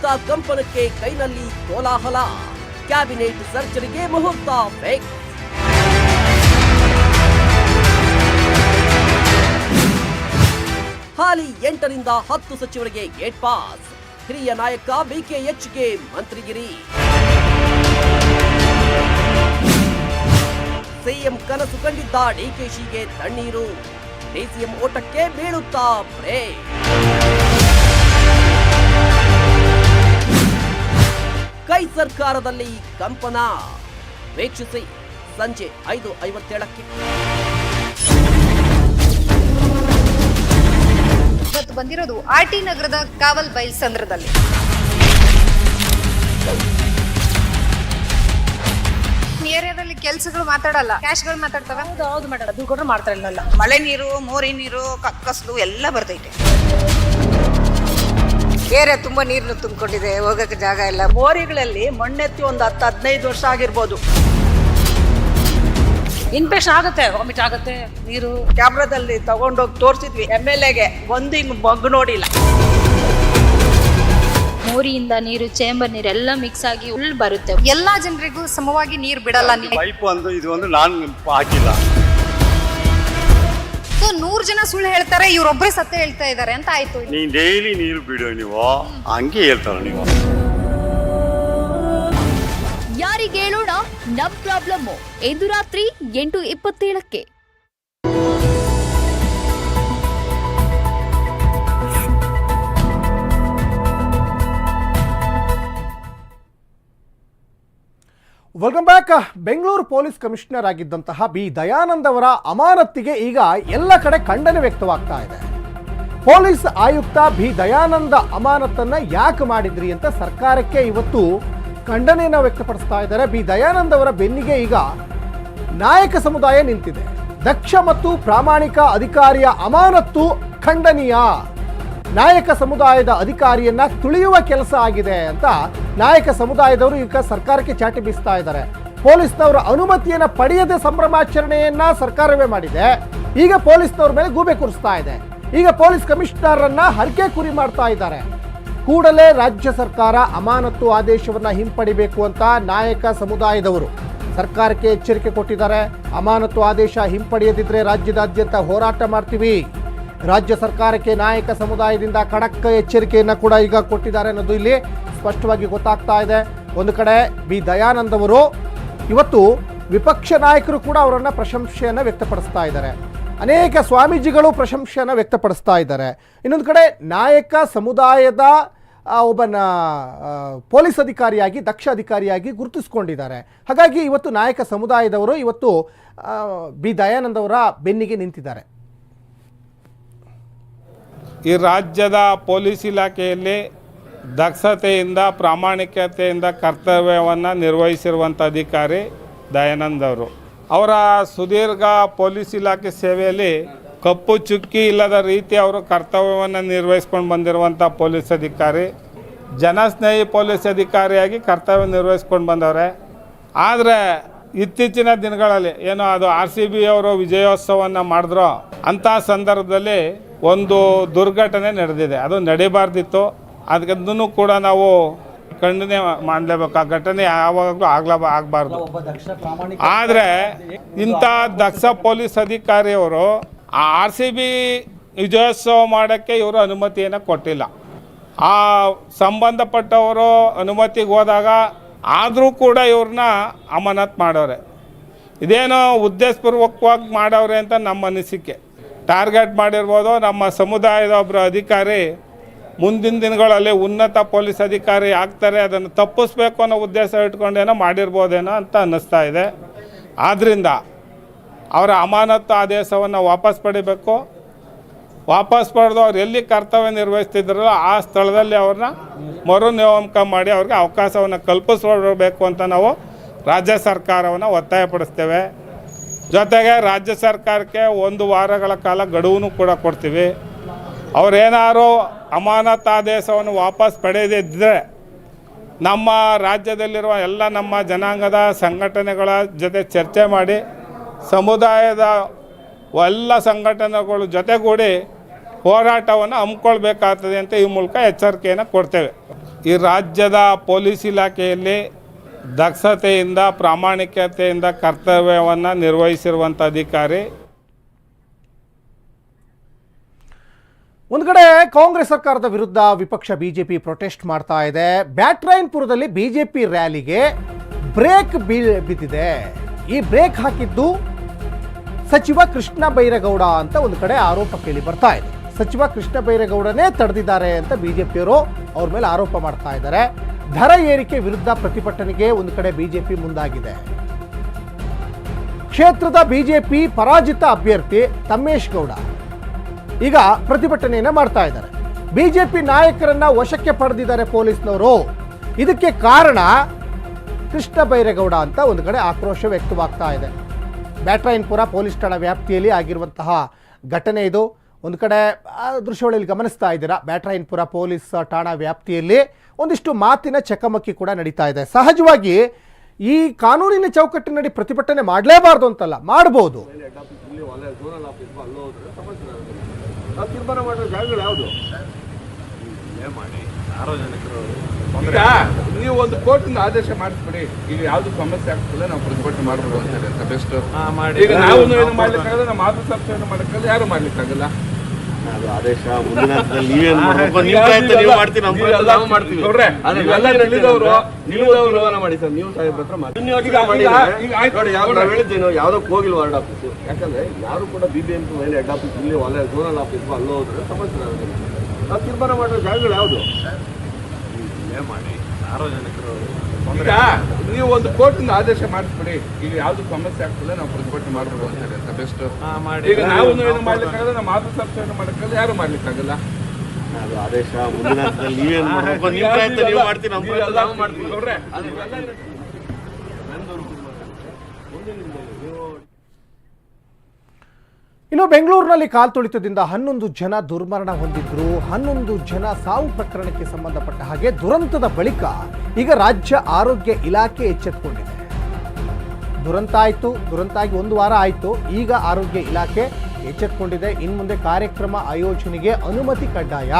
ಕಾಲ್ತುಳಿತ ಕಂಪನಕ್ಕೆ ಕೈನಲ್ಲಿ ಕೋಲಾಹಲ. ಕ್ಯಾಬಿನೆಟ್ ಸರ್ಜರಿಗೆ ಮುಹೂರ್ತ ಫಿಕ್ಸ್ ಹಾಲಿ ಎಂಟರಿಂದ ಹತ್ತು ಸಚಿವರಿಗೆ ಗೇಟ್ ಪಾಸ್ ಹಿರಿಯ ನಾಯಕ ಬಿಕೆಎಚ್ಗೆ ಮಂತ್ರಿಗಿರಿ. ಸಿಎಂ ಕನಸು ಕಂಡಿದ್ದ ಡಿಕೆಶಿಗೆ ತಣ್ಣೀರು. ಡಿಸಿಎಂ ಓಟಕ್ಕೆ ಬೀಳುತ್ತಾ ಬ್ರೇಕ್. ಕೈ ಸರ್ಕಾರದಲ್ಲಿ ಕಂಪನ. ವೀಕ್ಷಿಸಿ ಸಂಜೆ ಐದು ಐವತ್ತೇಳಕ್ಕೆ. ಇವತ್ತು ಬಂದಿರೋದು ಆರ್ ಟಿ ನಗರದ ಕಾವಲ್ ಬೈಲ್ ಸಂದ್ರದಲ್ಲಿ. ಏರಿಯಾದಲ್ಲಿ ಕೆಲಸಗಳು ಮಾತಾಡಲ್ಲ ಕ್ಯಾಶ್ಗಳು ಮಾತಾಡ್ತವೆ? ಹೌದು ಹೌದು ಮೇಡಮ್ ಅದು ಕೊಟ್ಟರೆ ಮಾಡ್ತಾ ಇರಲಿಲ್ಲ ಮಳೆ ನೀರು ಮೋರಿ ನೀರು ಕಕ್ಕಸ್ಲು ಎಲ್ಲ ಬರ್ತೈತೆ ಏರಿಯಾ ತುಂಬಾ ನೀರನ್ನು ತುಂಬಿಕೊಂಡಿದೆ ಹೋಗಕ್ಕೆ ಜಾಗ ಇಲ್ಲ. ಮೋರಿಗಳಲ್ಲಿ ಮಣ್ಣೆತ್ತಿ ಒಂದು ಹತ್ತು ಹದಿನೈದು ವರ್ಷ ಆಗಿರ್ಬೋದು. ಇನ್ಫೆಕ್ಷನ್ ಆಗುತ್ತೆ ವಾಮಿಟ್ ಆಗುತ್ತೆ ನೀರು. ಕ್ಯಾಮ್ರಾದಲ್ಲಿ ತಗೊಂಡೋಗಿ ತೋರಿಸಿದ್ವಿ ಎಂ ಎಲ್ ಎಗೆ ಒಂದು ಹಿಂಗ್ ಮಗ್ ನೋಡಿಲ್ಲ. ಮೋರಿಯಿಂದ ನೀರು ಚೇಂಬರ್ ನೀರು ಎಲ್ಲ ಮಿಕ್ಸ್ ಆಗಿ ಉಳ್ ಬರುತ್ತೆ. ಎಲ್ಲಾ ಜನರಿಗೂ ಸಮವಾಗಿ ನೀರು ಬಿಡಲ್ಲ. ನೀವು ಪೈಪ್ ಒಂದು ಇದು ಒಂದು ನಾನು ಹಾಕಿಲ್ಲ. ಸೊ ನೂರ್ ಜನ ಸುಳ್ಳು ಹೇಳ್ತಾರೆ ಇವ್ರೊಬ್ರೆ ಸತ್ಯ ಹೇಳ್ತಾ ಇದ್ದಾರೆ ಅಂತ ಆಯ್ತು ನೀನ್ ಡೈಲಿ ನೀರು ಬಿಡು ನೀವು. ಹಂಗೆ ಹೇಳ್ತಾರ ನೀವು. ಯಾರಿಗೆ ಹೇಳೋಣ ನಮ್ ಪ್ರಾಬ್ಲಮ್ ಇಂದು ರಾತ್ರಿ ಎಂಟು ಇಪ್ಪತ್ತೇಳಕ್ಕೆ. Welcome back Bengaluru police commissioner ಆಗಿದ್ದಂತಹ B. Dayanand ಅವರ ಅಮಾನತ್ತಿಗೆ ಈಗ ಎಲ್ಲ ಕಡೆ ಖಂಡನೆ ವ್ಯಕ್ತವಾಗ್ತಾ ಇದೆ. ಪೊಲೀಸ್ ಆಯುಕ್ತ ಬಿ. ದಯಾನಂದ ಅಮಾನತನ್ನ ಯಾಕೆ ಮಾಡಿದ್ರಿ ಅಂತ ಸರ್ಕಾರಕ್ಕೆ ಇವತ್ತು ಖಂಡನೆಯನ್ನು ವ್ಯಕ್ತಪಡಿಸ್ತಾ ಇದ್ದಾರೆ. ಬಿ. ದಯಾನಂದ್ ಅವರ ಬೆನ್ನಿಗೆ ಈಗ ನಾಯಕ ಸಮುದಾಯ ನಿಂತಿದೆ. ದಕ್ಷ ಮತ್ತು ಪ್ರಾಮಾಣಿಕ ಅಧಿಕಾರಿಯ ಅಮಾನತ್ತು ಖಂಡನೀಯ. ನಾಯಕ ಸಮುದಾಯದ ಅಧಿಕಾರಿಯನ್ನ ತುಳಿಯುವ ಕೆಲಸ ಆಗಿದೆ ಅಂತ ನಾಯಕ ಸಮುದಾಯದವರು ಈಗ ಸರ್ಕಾರಕ್ಕೆ ಚಾಟಿ ಬೀಸ್ತಾ ಇದ್ದಾರೆ. ಪೊಲೀಸ್ನವರ ಅನುಮತಿಯನ್ನ ಪಡೆಯದೆ ಸಂಭ್ರಮಾಚರಣೆಯನ್ನ ಸರ್ಕಾರವೇ ಮಾಡಿದೆ. ಈಗ ಪೊಲೀಸ್ನವ್ರ ಮೇಲೆ ಗೂಬೆ ಕೂರಿಸ್ತಾ ಇದೆ. ಈಗ ಪೊಲೀಸ್ ಕಮಿಷನರ್ ಅನ್ನ ಹರಕೆ ಕುರಿ ಮಾಡ್ತಾ ಇದ್ದಾರೆ. ಕೂಡಲೇ ರಾಜ್ಯ ಸರ್ಕಾರ ಅಮಾನತ್ತು ಆದೇಶವನ್ನ ಹಿಂಪಡಿಬೇಕು ಅಂತ ನಾಯಕ ಸಮುದಾಯದವರು ಸರ್ಕಾರಕ್ಕೆ ಎಚ್ಚರಿಕೆ ಕೊಟ್ಟಿದ್ದಾರೆ. ಅಮಾನತು ಆದೇಶ ಹಿಂಪಡೆಯದಿದ್ರೆ ರಾಜ್ಯದಾದ್ಯಂತ ಹೋರಾಟ ಮಾಡ್ತೀವಿ. ರಾಜ್ಯ ಸರ್ಕಾರಕ್ಕೆ ನಾಯಕ ಸಮುದಾಯದಿಂದ ಖಡಕ್ ಎಚ್ಚರಿಕೆಯನ್ನು ಕೂಡ ಈಗ ಕೊಟ್ಟಿದ್ದಾರೆ ಅನ್ನೋದು ಇಲ್ಲಿ ಸ್ಪಷ್ಟವಾಗಿ ಗೊತ್ತಾಗ್ತಾ ಇದೆ. ಒಂದು ಕಡೆ ಬಿ. ದಯಾನಂದ್ ಅವರು ಇವತ್ತು ವಿಪಕ್ಷ ನಾಯಕರು ಕೂಡ ಅವರನ್ನು ಪ್ರಶಂಸೆಯನ್ನು ವ್ಯಕ್ತಪಡಿಸ್ತಾ ಇದ್ದಾರೆ. ಅನೇಕ ಸ್ವಾಮೀಜಿಗಳು ಪ್ರಶಂಸೆಯನ್ನು ವ್ಯಕ್ತಪಡಿಸ್ತಾ ಇದ್ದಾರೆ. ಇನ್ನೊಂದು ಕಡೆ ನಾಯಕ ಸಮುದಾಯದ ಒಬ್ಬನ ಪೊಲೀಸ್ ಅಧಿಕಾರಿಯಾಗಿ, ದಕ್ಷ ಅಧಿಕಾರಿಯಾಗಿ ಗುರುತಿಸ್ಕೊಂಡಿದ್ದಾರೆ. ಹಾಗಾಗಿ ಇವತ್ತು ನಾಯಕ ಸಮುದಾಯದವರು ಇವತ್ತು ಬಿ. ದಯಾನಂದ್ ಅವರ ಬೆನ್ನಿಗೆ ನಿಂತಿದ್ದಾರೆ. ಈ ರಾಜ್ಯದ ಪೊಲೀಸ್ ಇಲಾಖೆಯಲ್ಲಿ ದಕ್ಷತೆಯಿಂದ, ಪ್ರಾಮಾಣಿಕತೆಯಿಂದ ಕರ್ತವ್ಯವನ್ನು ನಿರ್ವಹಿಸಿರುವಂಥ ಅಧಿಕಾರಿ ದಯಾನಂದ್ ಅವರು. ಅವರ ಸುದೀರ್ಘ ಪೊಲೀಸ್ ಇಲಾಖೆ ಸೇವೆಯಲ್ಲಿ ಕಪ್ಪು ಚುಕ್ಕಿ ಇಲ್ಲದ ರೀತಿ ಅವರು ಕರ್ತವ್ಯವನ್ನು ನಿರ್ವಹಿಸ್ಕೊಂಡು ಬಂದಿರುವಂಥ ಪೊಲೀಸ್ ಅಧಿಕಾರಿ, ಜನಸ್ನೇಹಿ ಪೊಲೀಸ್ ಅಧಿಕಾರಿಯಾಗಿ ಕರ್ತವ್ಯ ನಿರ್ವಹಿಸ್ಕೊಂಡು ಬಂದವ್ರೆ. ಆದರೆ ಇತ್ತೀಚಿನ ದಿನಗಳಲ್ಲಿ, ಏನು ಅದು ಆರ್ ಸಿ ಬಿ ಅವರು ವಿಜಯೋತ್ಸವವನ್ನು ಮಾಡಿದ್ರೋ, ಅಂಥ ಸಂದರ್ಭದಲ್ಲಿ ಒಂದು ದುರ್ಘಟನೆ ನಡೆದಿದೆ. ಅದು ನಡೀಬಾರ್ದಿತ್ತು. ಅದಕ್ಕೂ ಕೂಡ ನಾವು ಖಂಡನೆ ಮಾಡಲೇಬೇಕು. ಆ ಘಟನೆ ಯಾವಾಗಲೂ ಆಗ್ಲ ಆಗಬಾರ್ದು. ಆದರೆ ಇಂಥ ದಕ್ಷ ಪೊಲೀಸ್ ಅಧಿಕಾರಿಯವರು ಆ ಆರ್ ಸಿ ಬಿ ವಿಜಯೋತ್ಸವ ಮಾಡೋಕ್ಕೆ ಇವರು ಅನುಮತಿಯನ್ನು ಕೊಟ್ಟಿಲ್ಲ. ಆ ಸಂಬಂಧಪಟ್ಟವರು ಅನುಮತಿಗೆ ಹೋದಾಗ ಆದರೂ ಕೂಡ ಇವ್ರನ್ನ ಅಮಾನತ್ ಮಾಡೋರೆ. ಇದೇನೋ ಉದ್ದೇಶಪೂರ್ವಕವಾಗಿ ಮಾಡವ್ರೆ ಅಂತ ನಮ್ಮ ಅನಿಸಿಕೆ. ಟಾರ್ಗೆಟ್ ಮಾಡಿರ್ಬೋದು. ನಮ್ಮ ಸಮುದಾಯದ ಒಬ್ಬರು ಅಧಿಕಾರಿ ಮುಂದಿನ ದಿನಗಳಲ್ಲಿ ಉನ್ನತ ಪೊಲೀಸ್ ಅಧಿಕಾರಿ ಆಗ್ತಾರೆ. ಅದನ್ನು ತಪ್ಪಿಸ್ಬೇಕು ಅನ್ನೋ ಉದ್ದೇಶ ಇಟ್ಕೊಂಡೇನೋ ಮಾಡಿರ್ಬೋದೇನೋ ಅಂತ ಅನ್ನಿಸ್ತಾ ಇದೆ. ಆದ್ದರಿಂದ ಅವರ ಅಮಾನತ್ತು ಆದೇಶವನ್ನು ವಾಪಸ್ ಪಡಿಬೇಕು. ವಾಪಸ್ ಪಡೆದು ಅವ್ರು ಎಲ್ಲಿ ಕರ್ತವ್ಯ ನಿರ್ವಹಿಸ್ತಿದ್ರಲ್ಲ ಆ ಸ್ಥಳದಲ್ಲಿ ಅವ್ರನ್ನ ಮರು ನೇಮಕ ಮಾಡಿ ಅವ್ರಿಗೆ ಅವಕಾಶವನ್ನು ಕಲ್ಪಿಸ್ಕೊಡ್ಬೇಕು ಅಂತ ನಾವು ರಾಜ್ಯ ಸರ್ಕಾರವನ್ನು ಒತ್ತಾಯಪಡಿಸ್ತೇವೆ. ಜೊತೆಗೆ ರಾಜ್ಯ ಸರ್ಕಾರಕ್ಕೆ ಒಂದು ವಾರಗಳ ಕಾಲ ಗಡುವನ್ನು ಕೂಡ ಕೊಡ್ತೀವಿ. ಅವರೇನಾರು ಅಮಾನತಾದೇಶವನ್ನು ವಾಪಸ್ ಪಡೆಯದಿದ್ದರೆ ನಮ್ಮ ರಾಜ್ಯದಲ್ಲಿರುವ ಎಲ್ಲ ನಮ್ಮ ಜನಾಂಗದ ಸಂಘಟನೆಗಳ ಜೊತೆ ಚರ್ಚೆ ಮಾಡಿ ಸಮುದಾಯದ ಎಲ್ಲ ಸಂಘಟನೆಗಳು ಜೊತೆಗೂಡಿ ಹೋರಾಟವನ್ನು ಹಮ್ಮಿಕೊಳ್ಬೇಕಾಗ್ತದೆ ಅಂತ ಈ ಮೂಲಕ ಎಚ್ಚರಿಕೆಯನ್ನು ಕೊಡ್ತೇವೆ. ಈ ರಾಜ್ಯದ ಪೊಲೀಸ್ ಇಲಾಖೆಯಲ್ಲಿ ದಕ್ಷತೆಯಿಂದ, ಪ್ರಾಮಾಣಿಕತೆಯಿಂದ ಕರ್ತವ್ಯವನ್ನು ನಿರ್ವಹಿಸಿರುವಂಥ ಅಧಿಕಾರಿ. ಒಂದು ಕಡೆ ಕಾಂಗ್ರೆಸ್ ಸರ್ಕಾರದ ವಿರುದ್ಧ ವಿಪಕ್ಷ ಬಿಜೆಪಿ ಪ್ರೊಟೆಸ್ಟ್ ಮಾಡ್ತಾ ಇದೆ. ಬ್ಯಾಟ್ರಾಯನ್ಪುರದಲ್ಲಿ ಬಿಜೆಪಿ ರ್ಯಾಲಿಗೆ ಬ್ರೇಕ್ ಬಿದ್ದಿದೆ. ಈ ಬ್ರೇಕ್ ಹಾಕಿದ್ದು ಸಚಿವ ಕೃಷ್ಣ ಬೈರೇಗೌಡ ಅಂತ ಒಂದು ಕಡೆ ಆರೋಪ ಕೇಳಿ ಬರ್ತಾ ಇದೆ. ಸಚಿವ ಕೃಷ್ಣ ಬೈರೇಗೌಡನೇ ತಡೆದಿದ್ದಾರೆ ಅಂತ ಬಿಜೆಪಿಯವರು ಅವ್ರ ಮೇಲೆ ಆರೋಪ ಮಾಡ್ತಾ ಇದ್ದಾರೆ. ದರ ಏರಿಕೆ ವಿರುದ್ಧ ಪ್ರತಿಭಟನೆಗೆ ಒಂದು ಕಡೆ ಬಿಜೆಪಿ ಮುಂದಾಗಿದೆ. ಕ್ಷೇತ್ರದ ಬಿಜೆಪಿ ಪರಾಜಿತ ಅಭ್ಯರ್ಥಿ ತಮ್ಮೇಶ್ ಗೌಡ. ಈಗ ಪ್ರತಿಭಟನೆಯನ್ನ ಮಾಡ್ತಾ ಇದ್ದಾರೆ. ಬಿಜೆಪಿ ನಾಯಕರನ್ನ ವಶಕ್ಕೆ ಪಡೆದಿದ್ದಾರೆ ಪೊಲೀಸ್ನವರು. ಇದಕ್ಕೆ ಕಾರಣ ಕೃಷ್ಣ ಬೈರೇಗೌಡ ಅಂತ ಒಂದು ಕಡೆ ಆಕ್ರೋಶ ವ್ಯಕ್ತವಾಗ್ತಾ ಇದೆ. ಬ್ಯಾಟ್ರಾಯನ್ಪುರ ಪೊಲೀಸ್ ಠಾಣಾ ವ್ಯಾಪ್ತಿಯಲ್ಲಿ ಆಗಿರುವಂತಹ ಘಟನೆ ಇದು. ಒಂದು ಕಡೆ ಆ ದೃಶ್ಯಾವಳಿಯಲ್ಲಿ ಗಮನಿಸ್ತಾ ಇದ್ದೀರಾ? ಬ್ಯಾಟ್ರಾಯನ್ಪುರ ಪೊಲೀಸ್ ಠಾಣಾ ವ್ಯಾಪ್ತಿಯಲ್ಲಿ ಒಂದಿಷ್ಟು ಮಾತಿನ ಚಕಮಕಿ ಕೂಡ ನಡೀತಾ ಇದೆ. ಸಹಜವಾಗಿ ಈ ಕಾನೂನಿನ ಚೌಕಟ್ಟಿನಡಿ ಪ್ರತಿಭಟನೆ ಮಾಡಲೇಬಾರ್ದು ಅಂತಲ್ಲ ಮಾಡಬಹುದು ನೀವು ಒಂದು ಕೋರ್ಟಿಂದ ಆದೇಶ ಮಾಡಿಸ್ಬಿಡಿ. ಈಗ ಯಾವ್ದು ಸಮಸ್ಯೆ ಆಗ್ತದೆ ನಾವು ಪ್ರತಿಭಟನೆ ಮಾಡ್ಬೋದು ಅಂತಾರೆ ಅಂತ ಬೆಸ್ಟ್. ಈಗ ನಾವು ಏನು ಮಾಡ್ಲಿಕ್ಕಾಗಲ್ಲ ನಮ್ಮ ಆಫೀಸ್ ಏನು ಮಾಡ್ಲಿಕ್ಕಾಗಲ್ಲ ಯಾರು ಮಾಡ್ಲಿಕ್ಕಾಗಲ್ಲ? ಆದೇಶ ಮುಂದಿನ ಹಂತದಲ್ಲಿ ನೀವೇನ್ ಮಾಡ್ಬೇಕು. ನಿಮ್ಮ ಪ್ರಯತ್ನ ನೀವು ಮಾಡ್ತೀವಿ ನಮ್ಮ ಪ್ರಯತ್ನ ನಾವು ಮಾಡ್ತೀವಿ. ನೋಡ್ರೆ ನೀವೆಲ್ಲ ತಿಳಿದವರು ನೀವು ಮಾಡಿ ಸರ್ ನೀವು ಸಾಹೇಬ್ರ ಹತ್ರ ಮಾತಾಡಿ. ಈಗ ಆಯ್ತು. ನೋಡಿ ಯಾವ ನಾವು ಹೇಳಿದ್ದೇನು ಯಾವ್ದಕ್ಕೆ ಹೋಗಿಲ್ಲ ವಾರ್ಡ್ ಆಫೀಸ್. ಯಾಕಂದ್ರೆ ಯಾರು ಕೂಡ ಬಿ ಬಿ ಎಂ ಪಿ ಮೇಲೆ ಹೆಡ್ ಆಫೀಸ್ ಇಲ್ಲಿ ಒಳ್ಳೆ ಝೋನಲ್ ಆಫೀಸ್ ಅಲ್ಲೋ ಹೋದ್ರೆ ಸಮಸ್ಯೆ ಆಗುತ್ತೆ. ನಾವು ತೀರ್ಮಾನ ಮಾಡೋ ಜಾಗಗಳು ಯಾವುದು? ಮಾಡಿ. ಸಾರ್ವಜನಿಕರು ಈಗ ನೀವು ಒಂದು ಕೋರ್ಟಿಂದ ಆದೇಶ ಮಾಡಿಸ್ಬಿಡಿ. ಈಗ ಯಾವ್ದು ಸಮಸ್ಯೆ ಆಗ್ತದೆ ನಾವು ಪ್ರತಿಭಟನೆ ಮಾಡ್ಬೋದು ಅಂತಾರೆ ಅಂತ ಬೆಸ್ಟ್ ಈಗ ನಾವು ಏನು ಮಾಡ್ಲಿಕ್ಕಾಗಲ್ಲ ನಮ್ಮ ಆಫೀಸ್ ಏನು ಮಾಡ್ಲಿಕ್ಕಾಗಲ್ಲ ಯಾರು ಮಾಡ್ಲಿಕ್ಕಾಗಲ್ಲ? ಆದೇಶ ಮುಂದಿನ ನೀವೇನ್ ನಿಮ್ಮ ಪ್ರಯತ್ನ ನೀವು ಮಾಡ್ತೀವಿ ನಮ್ಮ ಪ್ರಯತ್ನ ನಾವು ಮಾಡ್ತೀವಿ. ಇನ್ನು ಬೆಂಗಳೂರಿನಲ್ಲಿ ಕಾಲ್ತುಳಿತದಿಂದ ಹನ್ನೊಂದು ಜನ ದುರ್ಮರಣ ಹೊಂದಿದ್ರು, ಹನ್ನೊಂದು ಜನ ಸಾವು ಪ್ರಕರಣಕ್ಕೆ ಸಂಬಂಧಪಟ್ಟ ಹಾಗೆ ದುರಂತದ ಬಳಿಕ ಈಗ ರಾಜ್ಯ ಆರೋಗ್ಯ ಇಲಾಖೆ ಎಚ್ಚೆತ್ತುಕೊಂಡಿದೆ ದುರಂತ ಆಯಿತು ದುರಂತ ಆಗಿ ಒಂದು ವಾರ ಆಯಿತು, ಈಗ ಆರೋಗ್ಯ ಇಲಾಖೆ ಎಚ್ಚೆತ್ತುಕೊಂಡಿದೆ ಇನ್ನು ಮುಂದೆ ಕಾರ್ಯಕ್ರಮ ಆಯೋಜನೆಗೆ ಅನುಮತಿ ಕಡ್ಡಾಯ?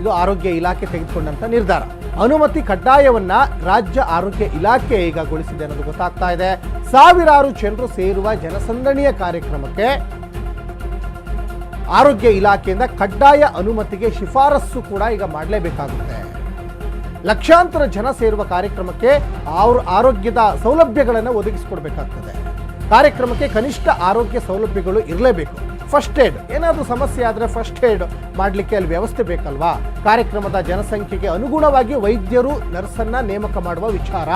ಇದು ಆರೋಗ್ಯ ಇಲಾಖೆ ತೆಗೆದುಕೊಂಡಂತ ನಿರ್ಧಾರ. ಅನುಮತಿ ಕಡ್ಡಾಯವನ್ನ ರಾಜ್ಯ ಆರೋಗ್ಯ ಇಲಾಖೆ ಈಗ ಗೊಳಿಸಿದೆ ಅನ್ನೋದು ಗೊತ್ತಾಗ್ತಾ ಇದೆ. ಸಾವಿರಾರು ಜನರು ಸೇರುವ ಜನಸಂದಣಿಯ ಕಾರ್ಯಕ್ರಮಕ್ಕೆ ಆರೋಗ್ಯ ಇಲಾಖೆಯಿಂದ ಕಡ್ಡಾಯ ಅನುಮತಿಗೆ ಶಿಫಾರಸ್ಸು ಕೂಡ ಈಗ ಮಾಡಲೇಬೇಕಾಗುತ್ತೆ. ಲಕ್ಷಾಂತರ ಜನ ಸೇರುವ ಕಾರ್ಯಕ್ರಮಕ್ಕೆ ಅವ್ರ ಆರೋಗ್ಯದ ಸೌಲಭ್ಯಗಳನ್ನು ಒದಗಿಸಿಕೊಡ್ಬೇಕಾಗ್ತದೆ. ಕಾರ್ಯಕ್ರಮಕ್ಕೆ ಕನಿಷ್ಠ ಆರೋಗ್ಯ ಸೌಲಭ್ಯಗಳು ಇರಲೇಬೇಕು. ಫಸ್ಟ್ ಏಡ್ ಏನಾದರೂ ಸಮಸ್ಯೆ ಆದರೆ ಫಸ್ಟ್ ಏಡ್ ಮಾಡಲಿಕ್ಕೆ ಅಲ್ಲಿ ವ್ಯವಸ್ಥೆ ಬೇಕಲ್ವಾ? ಕಾರ್ಯಕ್ರಮದ ಜನಸಂಖ್ಯೆಗೆ ಅನುಗುಣವಾಗಿ ವೈದ್ಯರು, ನರ್ಸನ್ನ ನೇಮಕ ಮಾಡುವ ವಿಚಾರ.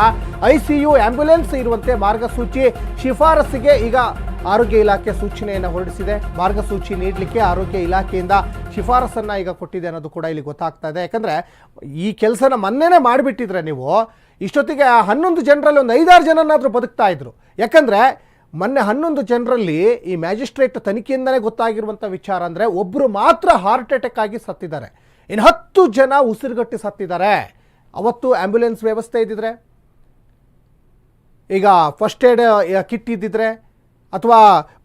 ಐ ಸಿ ಯು ಆಂಬ್ಯುಲೆನ್ಸ್ ಇರುವಂತೆ ಮಾರ್ಗಸೂಚಿ. ಶಿಫಾರಸ್ಸಿಗೆ ಈಗ ಆರೋಗ್ಯ ಇಲಾಖೆ ಸೂಚನೆಯನ್ನು ಹೊರಡಿಸಿದೆ. ಮಾರ್ಗಸೂಚಿ ನೀಡಲಿಕ್ಕೆ ಆರೋಗ್ಯ ಇಲಾಖೆಯಿಂದ ಶಿಫಾರಸನ್ನು ಈಗ ಕೊಟ್ಟಿದೆ ಅನ್ನೋದು ಕೂಡ ಇಲ್ಲಿ ಗೊತ್ತಾಗ್ತಾ ಇದೆ. ಯಾಕಂದರೆ ಈ ಕೆಲಸನ ಮೊನ್ನೆನೇ ಮಾಡಿಬಿಟ್ಟಿದ್ರೆ ನೀವು, ಇಷ್ಟೊತ್ತಿಗೆ ಹನ್ನೊಂದು ಜನರಲ್ಲಿ ಒಂದು ಐದಾರು ಜನನಾದರೂ ಬದುಕ್ತಾ ಇದ್ರು. ಯಾಕಂದರೆ ಮೊನ್ನೆ ಹನ್ನೊಂದು ಜನರಲ್ಲಿ ಈ ಮ್ಯಾಜಿಸ್ಟ್ರೇಟ್ ತನಿಖೆಯಿಂದಲೇ ಗೊತ್ತಾಗಿರುವಂಥ ವಿಚಾರ ಅಂದರೆ ಒಬ್ಬರು ಮಾತ್ರ ಹಾರ್ಟ್ ಅಟ್ಯಾಕ್ ಆಗಿ ಸತ್ತಿದ್ದಾರೆ. ಇನ್ನು ಹತ್ತು ಜನ ಉಸಿರುಗಟ್ಟಿ ಸತ್ತಿದ್ದಾರೆ. ಅವತ್ತು ಆಂಬ್ಯುಲೆನ್ಸ್ ವ್ಯವಸ್ಥೆ ಇದ್ದಿದ್ರೆ, ಈಗ ಫಸ್ಟ್ ಏಡ್ ಕಿಟ್ ಇದ್ದಿದ್ರೆ, ಅಥವಾ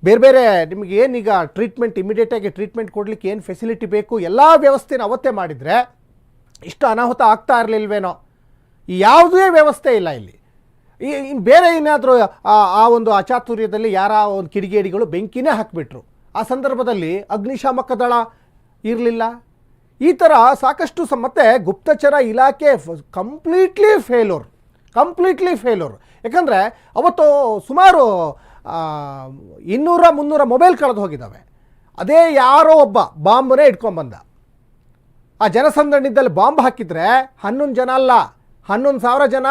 ಬೇರೆ ಬೇರೆ ನಿಮಗೆ ಏನೀಗ ಟ್ರೀಟ್ಮೆಂಟ್ ಇಮಿಡಿಯೇಟಾಗಿ ಟ್ರೀಟ್ಮೆಂಟ್ ಕೊಡಲಿಕ್ಕೆ ಏನು ಫೆಸಿಲಿಟಿ ಬೇಕು, ಎಲ್ಲ ವ್ಯವಸ್ಥೆನ ಅವತ್ತೇ ಮಾಡಿದರೆ, ಇಷ್ಟು ಅನಾಹುತ ಆಗ್ತಾ ಇರಲಿಲ್ವೇನೋ? ಯಾವುದೇ ವ್ಯವಸ್ಥೆ ಇಲ್ಲ ಇಲ್ಲಿ. ಈ ಇನ್ನು ಬೇರೆ ಏನಾದರೂ ಆ ಒಂದು ಅಚಾತುರ್ಯದಲ್ಲಿ ಯಾರ ಒಂದು ಕಿಡಿಗೇಡಿಗಳು ಬೆಂಕಿನೇ ಹಾಕಿಬಿಟ್ರು. ಆ ಸಂದರ್ಭದಲ್ಲಿ ಅಗ್ನಿಶಾಮಕ ದಳ ಇರಲಿಲ್ಲ. ಈ ಥರ ಸಾಕಷ್ಟು ಸ ಮತ್ತೆ ಗುಪ್ತಚರ ಇಲಾಖೆ ಕಂಪ್ಲೀಟ್ಲಿ ಫೇಲೋರ್ ಕಂಪ್ಲೀಟ್ಲಿ ಫೇಲೋರ್ ಯಾಕಂದರೆ ಅವತ್ತು ಸುಮಾರು ಇನ್ನೂರ ಮುನ್ನೂರ ಮೊಬೈಲ್ ಕಳೆದು ಹೋಗಿದ್ದಾವೆ. ಅದೇ ಯಾರೋ ಒಬ್ಬ ಬಾಂಬನೇ ಇಟ್ಕೊಂಬಂದ ಆ ಜನಸಂದಣಿದ್ದಲ್ಲಿ ಬಾಂಬ್ ಹಾಕಿದರೆ ಹನ್ನೊಂದು ಜನ ಅಲ್ಲ, ಹನ್ನೊಂದು ಸಾವಿರ ಜನ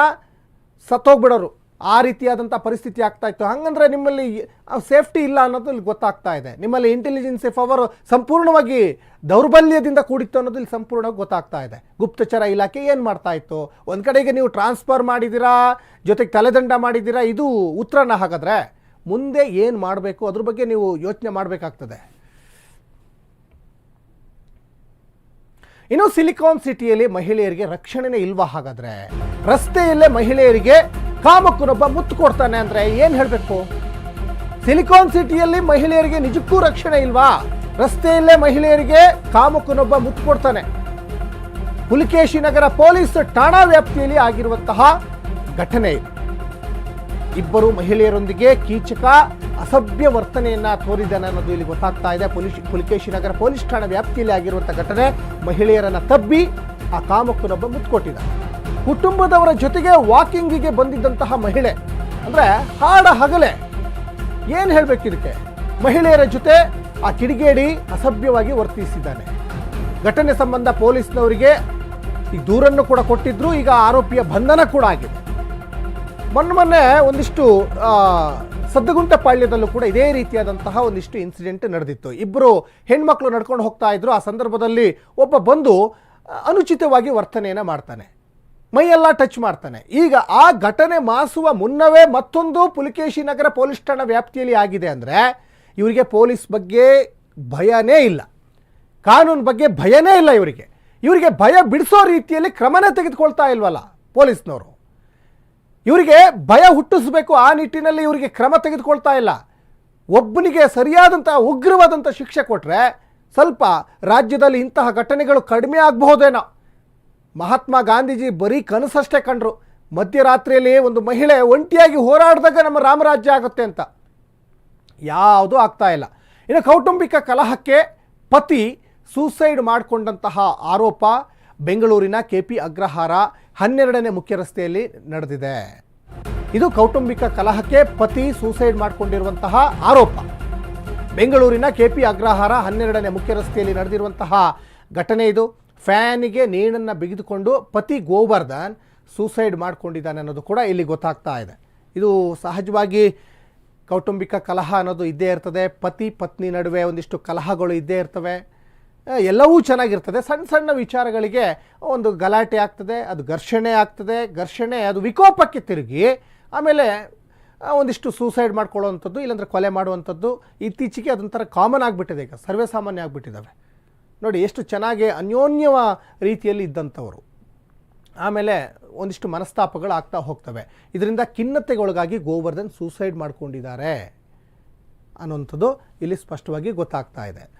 ಸತ್ತೋಗ್ಬಿಡೋರು. ಆ ರೀತಿಯಾದಂಥ ಪರಿಸ್ಥಿತಿ ಆಗ್ತಾ ಇತ್ತು. ಹಂಗಂದ್ರೆ ನಿಮ್ಮಲ್ಲಿ ಸೇಫ್ಟಿ ಇಲ್ಲ ಅನ್ನೋದು ಇಲ್ಲಿ ಗೊತ್ತಾಗ್ತಾ ಇದೆ. ನಿಮ್ಮಲ್ಲಿ ಇಂಟೆಲಿಜೆನ್ಸ್ ಪವರ್ ಸಂಪೂರ್ಣವಾಗಿ ದೌರ್ಬಲ್ಯದಿಂದ ಕೂಡಿತ್ತು ಅನ್ನೋದು ಇಲ್ಲಿ ಸಂಪೂರ್ಣವಾಗಿ ಗೊತ್ತಾಗ್ತಾ ಇದೆ. ಗುಪ್ತಚರ ಇಲಾಖೆ ಏನು ಮಾಡ್ತಾ ಇತ್ತು? ಒಂದು ಕಡೆಗೆ ನೀವು ಟ್ರಾನ್ಸ್ಫರ್ ಮಾಡಿದ್ದೀರಾ? ಜೊತೆಗೆ ತಲೆದಂಡ ಮಾಡಿದ್ದೀರಾ? ಇದು ಉತ್ತರನ ಹಾಗಾದ್ರೆ ಮುಂದೆ ಏನು ಮಾಡಬೇಕು? ಅದ್ರ ಬಗ್ಗೆ ನೀವು ಯೋಚನೆ ಮಾಡಬೇಕಾಗ್ತದೆ. ಇನ್ನು ಸಿಲಿಕಾನ್ ಸಿಟಿಯಲ್ಲಿ ಮಹಿಳೆಯರಿಗೆ ರಕ್ಷಣೆನೇ ಇಲ್ವಾ ಹಾಗಾದ್ರೆ? ರಸ್ತೆಯಲ್ಲೇ ಮಹಿಳೆಯರಿಗೆ ಕಾಮಕ್ಕನೊಬ್ಬ ಮುತ್ತು ಕೊಡ್ತಾನೆ ಅಂದ್ರೆ ಏನ್ ಹೇಳಬೇಕು? ಸಿಲಿಕಾನ್ ಸಿಟಿಯಲ್ಲಿ ಮಹಿಳೆಯರಿಗೆ ನಿಜಕ್ಕೂ ರಕ್ಷಣೆ ಇಲ್ವಾ? ರಸ್ತೆಯಲ್ಲೇ ಮಹಿಳೆಯರಿಗೆ ಕಾಮಕ್ಕನೊಬ್ಬ ಮುತ್ತು ಕೊಡ್ತಾನೆ. ಪುಲಿಕೇಶಿ ನಗರ ಪೊಲೀಸ್ ಠಾಣಾ ವ್ಯಾಪ್ತಿಯಲ್ಲಿ ಆಗಿರುವಂತಹ ಘಟನೆ ಇಬ್ಬರು ಮಹಿಳೆಯರೊಂದಿಗೆ ಕೀಚಕ ಅಸಭ್ಯ ವರ್ತನೆಯನ್ನ ತೋರಿದ್ದಾನೆ ಅನ್ನೋದು ಇಲ್ಲಿ ಗೊತ್ತಾಗ್ತಾ ಇದೆ. ಪೊಲೀಸ್, ಪುಲಿಕೇಶಿ ನಗರ ಪೊಲೀಸ್ ಠಾಣೆ ವ್ಯಾಪ್ತಿಯಲ್ಲಿ ಆಗಿರುವಂಥ ಘಟನೆ ಮಹಿಳೆಯರನ್ನ ತಬ್ಬಿ ಆ ಕಾಮಕ್ಕನೊಬ್ಬ ಮುತ್ಕೊಟ್ಟಿದ್ದ ಕುಟುಂಬದವರ ಜೊತೆಗೆ ವಾಕಿಂಗಿಗೆ ಬಂದಿದ್ದಂತಹ ಮಹಿಳೆ, ಅಂದ್ರೆ ಹಾಡ ಹಗಲೆ. ಏನು ಹೇಳ್ಬೇಕು ಇದಕ್ಕೆ? ಮಹಿಳೆಯರ ಜೊತೆ ಆ ಕಿಡಿಗೇಡಿ ಅಸಭ್ಯವಾಗಿ ವರ್ತಿಸಿದ್ದಾನೆ. ಘಟನೆ ಸಂಬಂಧ ಪೊಲೀಸ್ನವರಿಗೆ ಈ ದೂರನ್ನು ಕೂಡ ಕೊಟ್ಟಿದ್ರು, ಈಗ ಆರೋಪಿಯ ಬಂಧನ ಕೂಡ ಆಗಿದೆ. ಮೊನ್ನೆ ಮೊನ್ನೆ ಒಂದಿಷ್ಟು ಸದ್ದುಗುಂಟಪಾಳ್ಯದಲ್ಲೂ ಕೂಡ ಇದೇ ರೀತಿಯಾದಂತಹ ಒಂದಿಷ್ಟು ಇನ್ಸಿಡೆಂಟ್ ನಡೆದಿತ್ತು. ಇಬ್ಬರು ಹೆಣ್ಮಕ್ಳು ನಡ್ಕೊಂಡು ಹೋಗ್ತಾ ಇದ್ರು. ಆ ಸಂದರ್ಭದಲ್ಲಿ ಒಬ್ಬ ಬಂದು ಅನುಚಿತವಾಗಿ ವರ್ತನೆಯನ್ನು ಮಾಡ್ತಾನೆ. ಮೈಯೆಲ್ಲ ಟಚ್ ಮಾಡ್ತಾನೆ. ಈಗ ಆ ಘಟನೆ ಮಾಸುವ ಮುನ್ನವೇ ಮತ್ತೊಂದು ಪುಲಿಕೇಶಿ ನಗರ ಪೊಲೀಸ್ ಠಾಣಾ ವ್ಯಾಪ್ತಿಯಲ್ಲಿ ಆಗಿದೆ ಅಂದರೆ, ಇವರಿಗೆ ಪೊಲೀಸ್ ಬಗ್ಗೆ ಭಯನೇ ಇಲ್ಲ. ಕಾನೂನು ಬಗ್ಗೆ ಭಯನೇ ಇಲ್ಲ ಇವರಿಗೆ. ಇವರಿಗೆ ಭಯ ಬಿಡಿಸೋ ರೀತಿಯಲ್ಲಿ ಕ್ರಮನೇ ತೆಗೆದುಕೊಳ್ತಾ ಇಲ್ವಲ್ಲ ಪೊಲೀಸ್ನವರು. ಇವರಿಗೆ ಭಯ ಹುಟ್ಟಿಸ್ಬೇಕು, ಆ ನಿಟ್ಟಿನಲ್ಲಿ ಇವರಿಗೆ ಕ್ರಮ ತೆಗೆದುಕೊಳ್ತಾ ಇಲ್ಲ. ಒಬ್ಬನಿಗೆ ಸರಿಯಾದಂಥ ಉಗ್ರವಾದಂಥ ಶಿಕ್ಷೆ ಕೊಟ್ಟರೆ ಸ್ವಲ್ಪ ರಾಜ್ಯದಲ್ಲಿ ಇಂತಹ ಘಟನೆಗಳು ಕಡಿಮೆ ಆಗಬಹುದೇನೋ. ಮಹಾತ್ಮ ಗಾಂಧೀಜಿ ಬರೀ ಕನಸಷ್ಟೇ ಕಂಡರು. ಮಧ್ಯರಾತ್ರಿಯಲ್ಲಿ ಒಂದು ಮಹಿಳೆ ಒಂಟಿಯಾಗಿ ಹೋರಾಡಿದಾಗ ನಮ್ಮ ರಾಮರಾಜ್ಯ ಆಗುತ್ತೆ ಅಂತ. ಯಾವುದೂ ಆಗ್ತಾ ಇಲ್ಲ. ಇನ್ನು ಕೌಟುಂಬಿಕ ಕಲಹಕ್ಕೆ ಪತಿ ಸೂಸೈಡ್ ಮಾಡಿಕೊಂಡಂತಹ ಆರೋಪ ಬೆಂಗಳೂರಿನ ಕೆಪಿ ಅಗ್ರಹಾರ ಹನ್ನೆರಡನೇ ಮುಖ್ಯ ರಸ್ತೆಯಲ್ಲಿ ನಡೆದಿದೆ. ಇದು ಕೌಟುಂಬಿಕ ಕಲಹಕ್ಕೆ ಪತಿ ಸೂಸೈಡ್ ಮಾಡಿಕೊಂಡಿರುವಂತಹ ಆರೋಪ. ಬೆಂಗಳೂರಿನ ಕೆಪಿ ಅಗ್ರಹಾರ ಹನ್ನೆರಡನೇ ಮುಖ್ಯ ರಸ್ತೆಯಲ್ಲಿ ನಡೆದಿರುವಂತಹ ಘಟನೆ ಇದು. ಫ್ಯಾನಿಗೆ ನೇಣನ್ನು ಬಿಗಿದುಕೊಂಡು ಪತಿ ಗೋವರ್ಧನ್ ಸೂಸೈಡ್ ಮಾಡಿಕೊಂಡಿದ್ದಾನೆ ಅನ್ನೋದು ಕೂಡ ಇಲ್ಲಿ ಗೊತ್ತಾಗ್ತಾ ಇದೆ. ಇದು ಸಹಜವಾಗಿ ಕೌಟುಂಬಿಕ ಕಲಹ ಅನ್ನೋದು ಇದ್ದೇ ಇರ್ತದೆ. ಪತಿ ಪತ್ನಿ ನಡುವೆ ಒಂದಿಷ್ಟು ಕಲಹಗಳು ಇದ್ದೇ ಇರ್ತವೆ. ಎಲ್ಲವೂ ಚೆನ್ನಾಗಿರ್ತದೆ. ಸಣ್ಣ ಸಣ್ಣ ವಿಚಾರಗಳಿಗೆ ಒಂದು ಗಲಾಟೆ ಆಗ್ತದೆ, ಅದು ಘರ್ಷಣೆ ಆಗ್ತದೆ. ಘರ್ಷಣೆ, ಅದು ವಿಕೋಪಕ್ಕೆ ತಿರುಗಿ, ಆಮೇಲೆ ಒಂದಿಷ್ಟು ಸೂಸೈಡ್ ಮಾಡ್ಕೊಳ್ಳೋವಂಥದ್ದು, ಇಲ್ಲಾಂದರೆ ಕೊಲೆ ಮಾಡುವಂಥದ್ದು, ಇತ್ತೀಚೆಗೆ ಅದೊಂಥರ ಕಾಮನ್ ಆಗಿಬಿಟ್ಟಿದೆ ಈಗ. ಸರ್ವೇ ಸಾಮಾನ್ಯ ಆಗಿಬಿಟ್ಟಿದ್ದಾವೆ ನೋಡಿ, ಎಷ್ಟು ಚೆನ್ನಾಗಿ ಅನ್ಯೋನ್ಯವ ರೀತಿಯಲ್ಲಿ ಇದ್ದಂಥವರು. ಆಮೇಲೆ ಒಂದಿಷ್ಟು ಮನಸ್ತಾಪಗಳು ಆಗ್ತಾ ಹೋಗ್ತವೆ. ಇದರಿಂದ ಖಿನ್ನತೆಗೊಳಗಾಗಿ ಗೋವರ್ಧನ್ ಸೂಸೈಡ್ ಮಾಡ್ಕೊಂಡಿದ್ದಾರೆ ಅನ್ನುವಂಥದ್ದು ಇಲ್ಲಿ ಸ್ಪಷ್ಟವಾಗಿ ಗೊತ್ತಾಗ್ತಾ ಇದೆ.